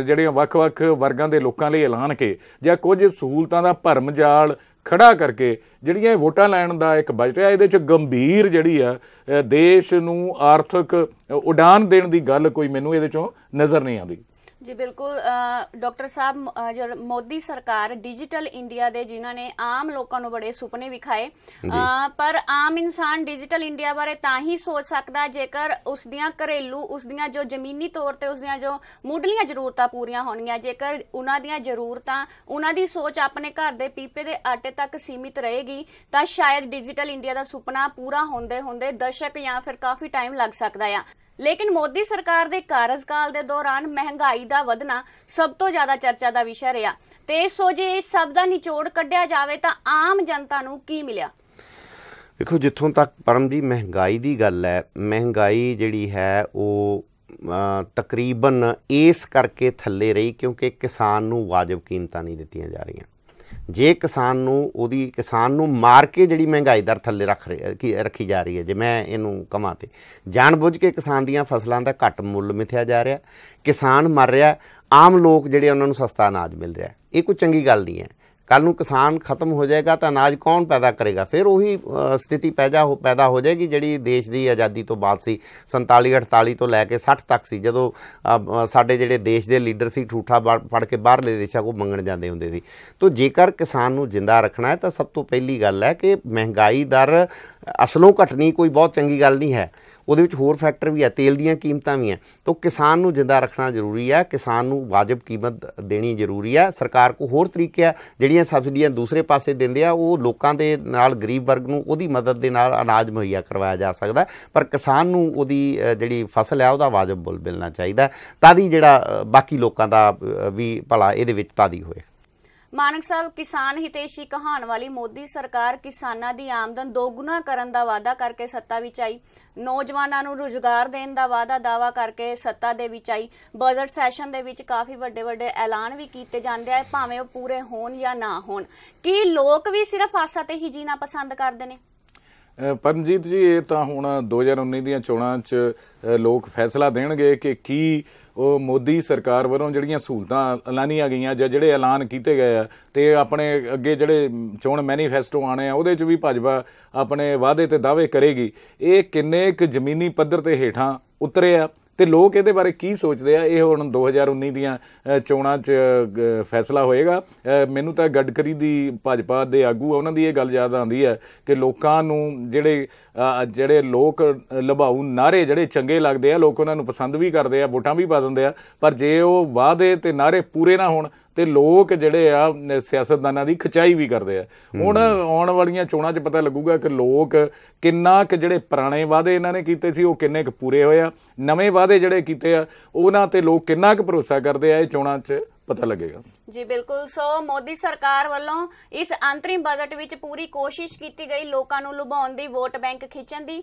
ਜਿਹੜੀਆਂ ਵੱਖ-ਵੱਖ ਵਰਗਾਂ ਦੇ ਲੋਕਾਂ ਲਈ ਐਲਾਨ ਕੇ, ਜਾਂ ਕੁਝ ਸਹੂਲਤਾਂ ਦਾ ਭਰਮ ਜਾਲ ਖੜਾ ਕਰਕੇ, ਜਿਹੜੀਆਂ ਇਹ ਵੋਟਾਂ ਲੈਣ ਦਾ ਇੱਕ ਬਜਟ ਹੈ ਇਹਦੇ ਚ ਗੰਭੀਰ ਜਿਹੜੀ ਆ ਦੇਸ਼ ਨੂੰ ਆਰਥਿਕ ਉਡਾਨ ਦੇਣ ਦੀ ਗੱਲ ਕੋਈ ਮੈਨੂੰ ਇਹਦੇ ਚੋਂ ਨਜ਼ਰ ਨਹੀਂ ਆਉਂਦੀ। ਜੀ ਬਿਲਕੁਲ ਡਾਕਟਰ ਸਾਹਿਬ ਜੋ ਮੋਦੀ ਸਰਕਾਰ ਡਿਜੀਟਲ ਇੰਡੀਆ ਦੇ ਜਿਨ੍ਹਾਂ ਨੇ ਆਮ ਲੋਕਾਂ ਨੂੰ ਬੜੇ ਸੁਪਨੇ ਵਿਖਾਏ ਪਰ ਆਮ ਇਨਸਾਨ ਡਿਜੀਟਲ ਇੰਡੀਆ ਬਾਰੇ ਤਾਂ ਹੀ ਸੋਚ ਸਕਦਾ ਜੇਕਰ ਉਸ ਦੀਆਂ ਘਰੇਲੂ ਉਸ ਦੀਆਂ ਜੋ ਜ਼ਮੀਨੀ ਤੌਰ ਤੇ ਉਸ ਦੀਆਂ ਜੋ ਮੁੱਢਲੀਆਂ ਜ਼ਰੂਰਤਾਂ ਪੂਰੀਆਂ ਹੋਣਗੀਆਂ ਜੇਕਰ ਉਹਨਾਂ ਦੀਆਂ ਜ਼ਰੂਰਤਾਂ ਉਹਨਾਂ ਦੀ ਸੋਚ ਆਪਣੇ ਘਰ ਦੇ ਪੀਪੇ ਦੇ ਆਟੇ ਤੱਕ ਸੀਮਿਤ ਰਹੇਗੀ ਤਾਂ ਸ਼ਾਇਦ ਡਿਜੀਟਲ ਇੰਡੀਆ ਦਾ ਸੁਪਨਾ ਪੂਰਾ ਹੁੰਦੇ ਹੁੰਦੇ ਦਸ਼ਕ ਜਾਂ ਫਿਰ ਕਾਫੀ ਟਾਈਮ ਲੱਗ ਸਕਦਾ ਆ। ਲੇਕਿਨ ਮੋਦੀ ਸਰਕਾਰ ਦੇ ਕਾਰਜਕਾਲ ਦੇ ਦੌਰਾਨ ਮਹਿੰਗਾਈ ਦਾ ਵਧਣਾ ਸਭ ਤੋਂ ਜ਼ਿਆਦਾ ਚਰਚਾ ਦਾ ਵਿਸ਼ਾ ਰਿਹਾ। ਤੇ ਸੋ ਜੇ ਇਸ ਸਭ ਦਾ ਨਿਚੋੜ ਕੱਢਿਆ ਜਾਵੇ ਤਾਂ ਆਮ ਜਨਤਾ ਨੂੰ ਕੀ ਮਿਲਿਆ? ਦੇਖੋ, ਜਿੱਥੋਂ ਤੱਕ ਪਰਮ ਜੀ ਮਹਿੰਗਾਈ ਦੀ ਗੱਲ ਹੈ, ਮਹਿੰਗਾਈ ਜਿਹੜੀ ਹੈ ਉਹ ਤਕਰੀਬਨ ਇਸ ਕਰਕੇ ਥੱਲੇ ਰਹੀ ਕਿਉਂਕਿ ਕਿਸਾਨ ਨੂੰ ਵਾਜਬ ਕੀਮਤਾਂ ਨਹੀਂ ਦਿੱਤੀਆਂ ਜਾ ਰਹੀਆਂ। ਜੇ ਕਿਸਾਨ ਨੂੰ ਉਹਦੀ ਕਿਸਾਨ ਨੂੰ ਮਾਰ ਕੇ ਜਿਹੜੀ ਮਹਿੰਗਾਈ ਦਰ ਥੱਲੇ ਰੱਖ ਰਹੀ- ਕੀ- ਰੱਖੀ ਜਾ ਰਹੀ ਹੈ, ਜੇ ਮੈਂ ਇਹਨੂੰ ਕਮਾਂ ਤੇ। ਜਾਣਬੁੱਝ ਕੇ ਕਿਸਾਨ ਦੀਆਂ ਫਸਲਾਂ ਦਾ ਘੱਟ ਮੁੱਲ ਮਿਥਿਆ ਜਾ ਰਿਹਾ। ਕਿਸਾਨ ਮਰ ਰਿਹਾ। ਆਮ ਲੋਕ ਜਿਹੜੇ ਉਹਨਾਂ ਨੂੰ ਸਸਤਾ ਅਨਾਜ ਮਿਲ ਰਿਹਾ। ਇਹ ਕੋਈ ਚੰਗੀ ਗੱਲ ਨਹੀਂ ਹੈ। ਕੱਲ ਨੂੰ ਕਿਸਾਨ ਖਤਮ ਹੋ ਜਾਏਗਾ ਤਾਂ ਅਨਾਜ ਕੌਣ ਪੈਦਾ ਕਰੇਗਾ? ਫਿਰ ਉਹੀ ਸਥਿਤੀ ਪੈਦਾ ਹੋ ਪੈਦਾ ਹੋ ਜਾਏਗੀ ਜਿਹੜੀ ਦੇਸ਼ ਦੀ ਆਜ਼ਾਦੀ ਤੋਂ ਬਾਅਦ ਸੀ 47 48 ਤੋਂ ਲੈ ਕੇ 60 ਤੱਕ ਸੀ, ਜਦੋਂ ਸਾਡੇ ਜਿਹੜੇ ਦੇਸ਼ ਦੇ ਲੀਡਰ ਸੀ, ਠੂਠਾ ਬਾ- ਫੜ ਕੇ ਬਾਹਰਲੇ ਦੇਸ਼ਾਂ ਕੋ ਮੰਗਣ ਜਾਂਦੇ ਹੁੰਦੇ ਸੀ। ਤੋਂ ਜੇਕਰ ਕਿਸਾਨ ਨੂੰ ਜਿੰਦਾ ਰੱਖਣਾ ਹੈ ਤਾਂ ਸਭ ਤੋਂ ਪਹਿਲੀ ਗੱਲ ਹੈ ਕਿ ਮਹਿੰਗਾਈ ਦਰ ਅਸਲੋਂ ਘਟਣੀ ਕੋਈ ਬਹੁਤ ਚੰਗੀ ਗੱਲ ਨਹੀਂ ਹੈ। ਉਹਦੇ ਵਿੱਚ ਹੋਰ ਫੈਕਟਰ ਵੀ ਹੈ ਤੇਲ ਦੀਆਂ ਕੀਮਤਾਂ ਵੀ ਹੈ ਤਾਂ ਕਿਸਾਨ ਨੂੰ ਜਿੰਦਾ ਰੱਖਣਾ ਜ਼ਰੂਰੀ ਹੈ ਕਿਸਾਨ ਨੂੰ ਵਾਜਬ ਕੀਮਤ ਦੇਣੀ ਜ਼ਰੂਰੀ ਹੈ ਸਰਕਾਰ ਕੋ ਹੋਰ ਤਰੀਕੇ ਆ, ਜਿਹੜੀਆਂ ਸਬਸਿਡੀਆਂ ਦੂਸਰੇ ਪਾਸੇ ਦਿੰਦੇ ਆ, ਉਹ ਲੋਕਾਂ ਦੇ ਨਾਲ, ਗਰੀਬ ਵਰਗ ਨੂੰ ਉਹਦੀ ਮਦਦ ਦੇ ਨਾਲ ਅਨਾਜ ਮੁਹੱਈਆ ਕਰਵਾਇਆ ਜਾ ਸਕਦਾ ਪਰ ਕਿਸਾਨ ਨੂੰ ਉਹਦੀ ਜਿਹੜੀ ਫਸਲ ਹੈ ਉਹਦਾ ਵਾਜਬ ਮੁੱਲ ਮਿਲਣਾ ਚਾਹੀਦਾ ਹੈ। ਤਾਂ ਦੀ ਜਿਹੜਾ ਬਾਕੀ ਲੋਕਾਂ ਦਾ ਵੀ ਭਲਾ ਇਹਦੇ ਵਿੱਚ ਤਾਦੀ ਹੋਏ। ਮਾਨਕ ਸਾਹਿਬ, ਕਿਸਾਨ ਹਿਤੇਸ਼ੀ ਕਹਾਣ ਵਾਲੀ ਮੋਦੀ ਸਰਕਾਰ ਕਿਸਾਨਾਂ ਦੀ ਆਮਦਨ ਦੋਗੁਣਾ ਕਰਨ ਦਾ ਵਾਅਦਾ ਕਰਕੇ ਸੱਤਾ ਵਿੱਚ ਆਈ। ਨੌਜਵਾਨਾਂ ਨੂੰ ਰੁਜ਼ਗਾਰ ਦੇਣ ਦਾ ਵਾਅਦਾ ਦਾਵਾ ਕਰਕੇ ਸੱਤਾ ਦੇ ਵਿੱਚ ਆਈ। ਬਜਟ ਸੈਸ਼ਨ ਦੇ ਵਿੱਚ ਕਾਫੀ ਵੱਡੇ ਵੱਡੇ ਐਲਾਨ ਵੀ ਕੀਤੇ ਜਾਂਦੇ ਆ ਭਾਵੇਂ ਉਹ ਪੂਰੇ ਹੋਣ ਜਾਂ ਨਾ ਹੋਣ। ਕੀ ਲੋਕ ਵੀ ਸਿਰਫ ਆਸਾ ਤੇ ਹੀ ਜੀਣਾ ਪਸੰਦ ਕਰਦੇ ਨੇ? ਪਰਮਜੀਤ ਜੀ, ਇਹ ਤਾਂ ਹੁਣ 2019 ਦੀਆਂ ਚੋਣਾਂ 'ਚ ਲੋਕ ਫੈਸਲਾ ਦੇਣਗੇ ਕਿ ਕੀ ਉਹ ਮੋਦੀ ਸਰਕਾਰ ਵੱਲੋਂ ਜਿਹੜੀਆਂ ਸਹੂਲਤਾਂ ਐਲਾਨੀਆਂ ਗਈਆਂ ਜਾਂ ਜਿਹੜੇ ਐਲਾਨ ਕੀਤੇ ਗਏ ਆ ਤੇ ਆਪਣੇ ਅੱਗੇ ਜਿਹੜੇ ਚੋਣ ਮੈਨੀਫੈਸਟੋ ਆਣੇ ਆ, ਉਹਦੇ 'ਚ ਵੀ ਭਾਜਪਾ ਆਪਣੇ ਵਾਅਦੇ ਤੇ ਦਾਅਵੇ ਕਰੇਗੀ। ਇਹ ਕਿੰਨੇ ਕੁ ਜ਼ਮੀਨੀ ਪੱਧਰ ਤੇ ਹੇਠਾਂ ਉਤਰੇ ਆ? ਤੇ ਲੋਕ ਇਹਦੇ ਬਾਰੇ ਕੀ ਸੋਚਦੇ ਆ? ਇਹ ਹੁਣ 2019 ਦੀਆਂ ਚੋਣਾਂ 'ਚ ਫੈਸਲਾ ਹੋਏਗਾ। ਮੈਨੂੰ ਤਾਂ ਗਡਕਰੀ ਦੀ ਭਾਜਪਾ ਦੇ ਆਗੂ ਆ, ਉਹਨਾਂ ਦੀ ਇਹ ਗੱਲ ਯਾਦ ਆਉਂਦੀ ਹੈ ਕਿ ਲੋਕਾਂ ਨੂੰ ਜਿਹੜੇ ਜਿਹੜੇ ਲੋਕ ਲਭਾਊ ਨਾਰੇ ਜਿਹੜੇ ਚੰਗੇ ਲੱਗਦੇ ਆ, ਲੋਕ ਉਹਨਾਂ ਨੂੰ ਪਸੰਦ ਵੀ ਕਰਦੇ ਆ, ਵੋਟਾਂ ਵੀ ਪਾ ਦਿੰਦੇ ਆ। ਪਰ ਜੇ ਉਹ ਵਾਅਦੇ ਤੇ ਨਾਰੇ ਪੂਰੇ ਨਾ ਹੋਣ ਤੇ ਲੋਕ ਜਿਹੜੇ ਆ ਸਿਆਸਤਦਾਨਾਂ ਦੀ ਖਚਾਈ ਵੀ ਕਰਦੇ ਆ। ਹੁਣ ਆਉਣ ਵਾਲੀਆਂ ਚੋਣਾਂ 'ਚ ਪਤਾ ਲੱਗੂਗਾ ਕਿ ਲੋਕ ਕਿੰਨਾ ਕੁ ਜਿਹੜੇ ਪੁਰਾਣੇ ਵਾਅਦੇ ਇਹਨਾਂ ਨੇ ਕੀਤੇ ਸੀ ਉਹ ਕਿੰਨੇ ਕੁ ਪੂਰੇ ਹੋਏ ਆ। ਨਵੇਂ ਵਾਅਦੇ ਜਿਹੜੇ ਕੀਤੇ ਆ ਉਹਨਾਂ ਤੇ ਲੋਕ ਕਿੰਨਾ ਕੁ ਭਰੋਸਾ ਕਰਦੇ ਆ ਇਹ ਚੋਣਾਂ 'ਚ ਪਤਾ ਲੱਗੇਗਾ। ਜੀ ਬਿਲਕੁਲ। ਸੋ ਮੋਦੀ ਸਰਕਾਰ ਵੱਲੋਂ ਇਸ ਅੰਤਰਿਮ ਬਜਟ ਵਿੱਚ ਪੂਰੀ ਕੋਸ਼ਿਸ਼ ਕੀਤੀ ਗਈ ਲੋਕਾਂ ਨੂੰ ਲੁਭਾਉਣ ਦੀ ਵੋਟ ਬੈਂਕ ਖਿੱਚਣ ਦੀ।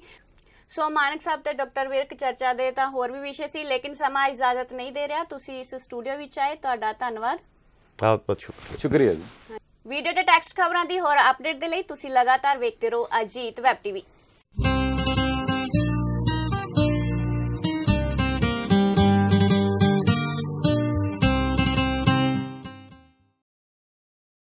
ਸੋ ਮਾਨਕ ਸਾਹਿਬ ਤੇ ਡਾਕਟਰ ਵਿਰਕ ਚਰਚਾ ਦੇ ਤਾਂ ਹੋਰ ਵੀ ਵਿਸ਼ੇ ਸੀ ਲੇਕਿਨ ਸਮਾਂ ਇਜਾਜ਼ਤ ਨਹੀਂ ਦੇ ਰਿਹਾ। ਤੁਸੀਂ ਇਸ ਸਟੂਡੀਓ ਵਿੱਚ ਆਏ ਤੁਹਾਡਾ ਧੰਨਵਾਦ। ਬਹੁਤ ਬਹੁਤ ਸ਼ੁਕਰੀਆ। ਸ਼ੁਕਰੀਆ ਜੀ। ਵੀਡੀਓ ਤੇ ਟੈਕਸਟ ਖਬਰਾਂ ਦੀ ਹੋਰ ਅਪਡੇਟ ਦੇ ਲਈ ਤੁਸੀਂ ਲਗਾਤਾਰ ਵੇਖਦੇ ਰਹੋ ਅਜੀਤ ਵੈਬ ਟੀਵੀ।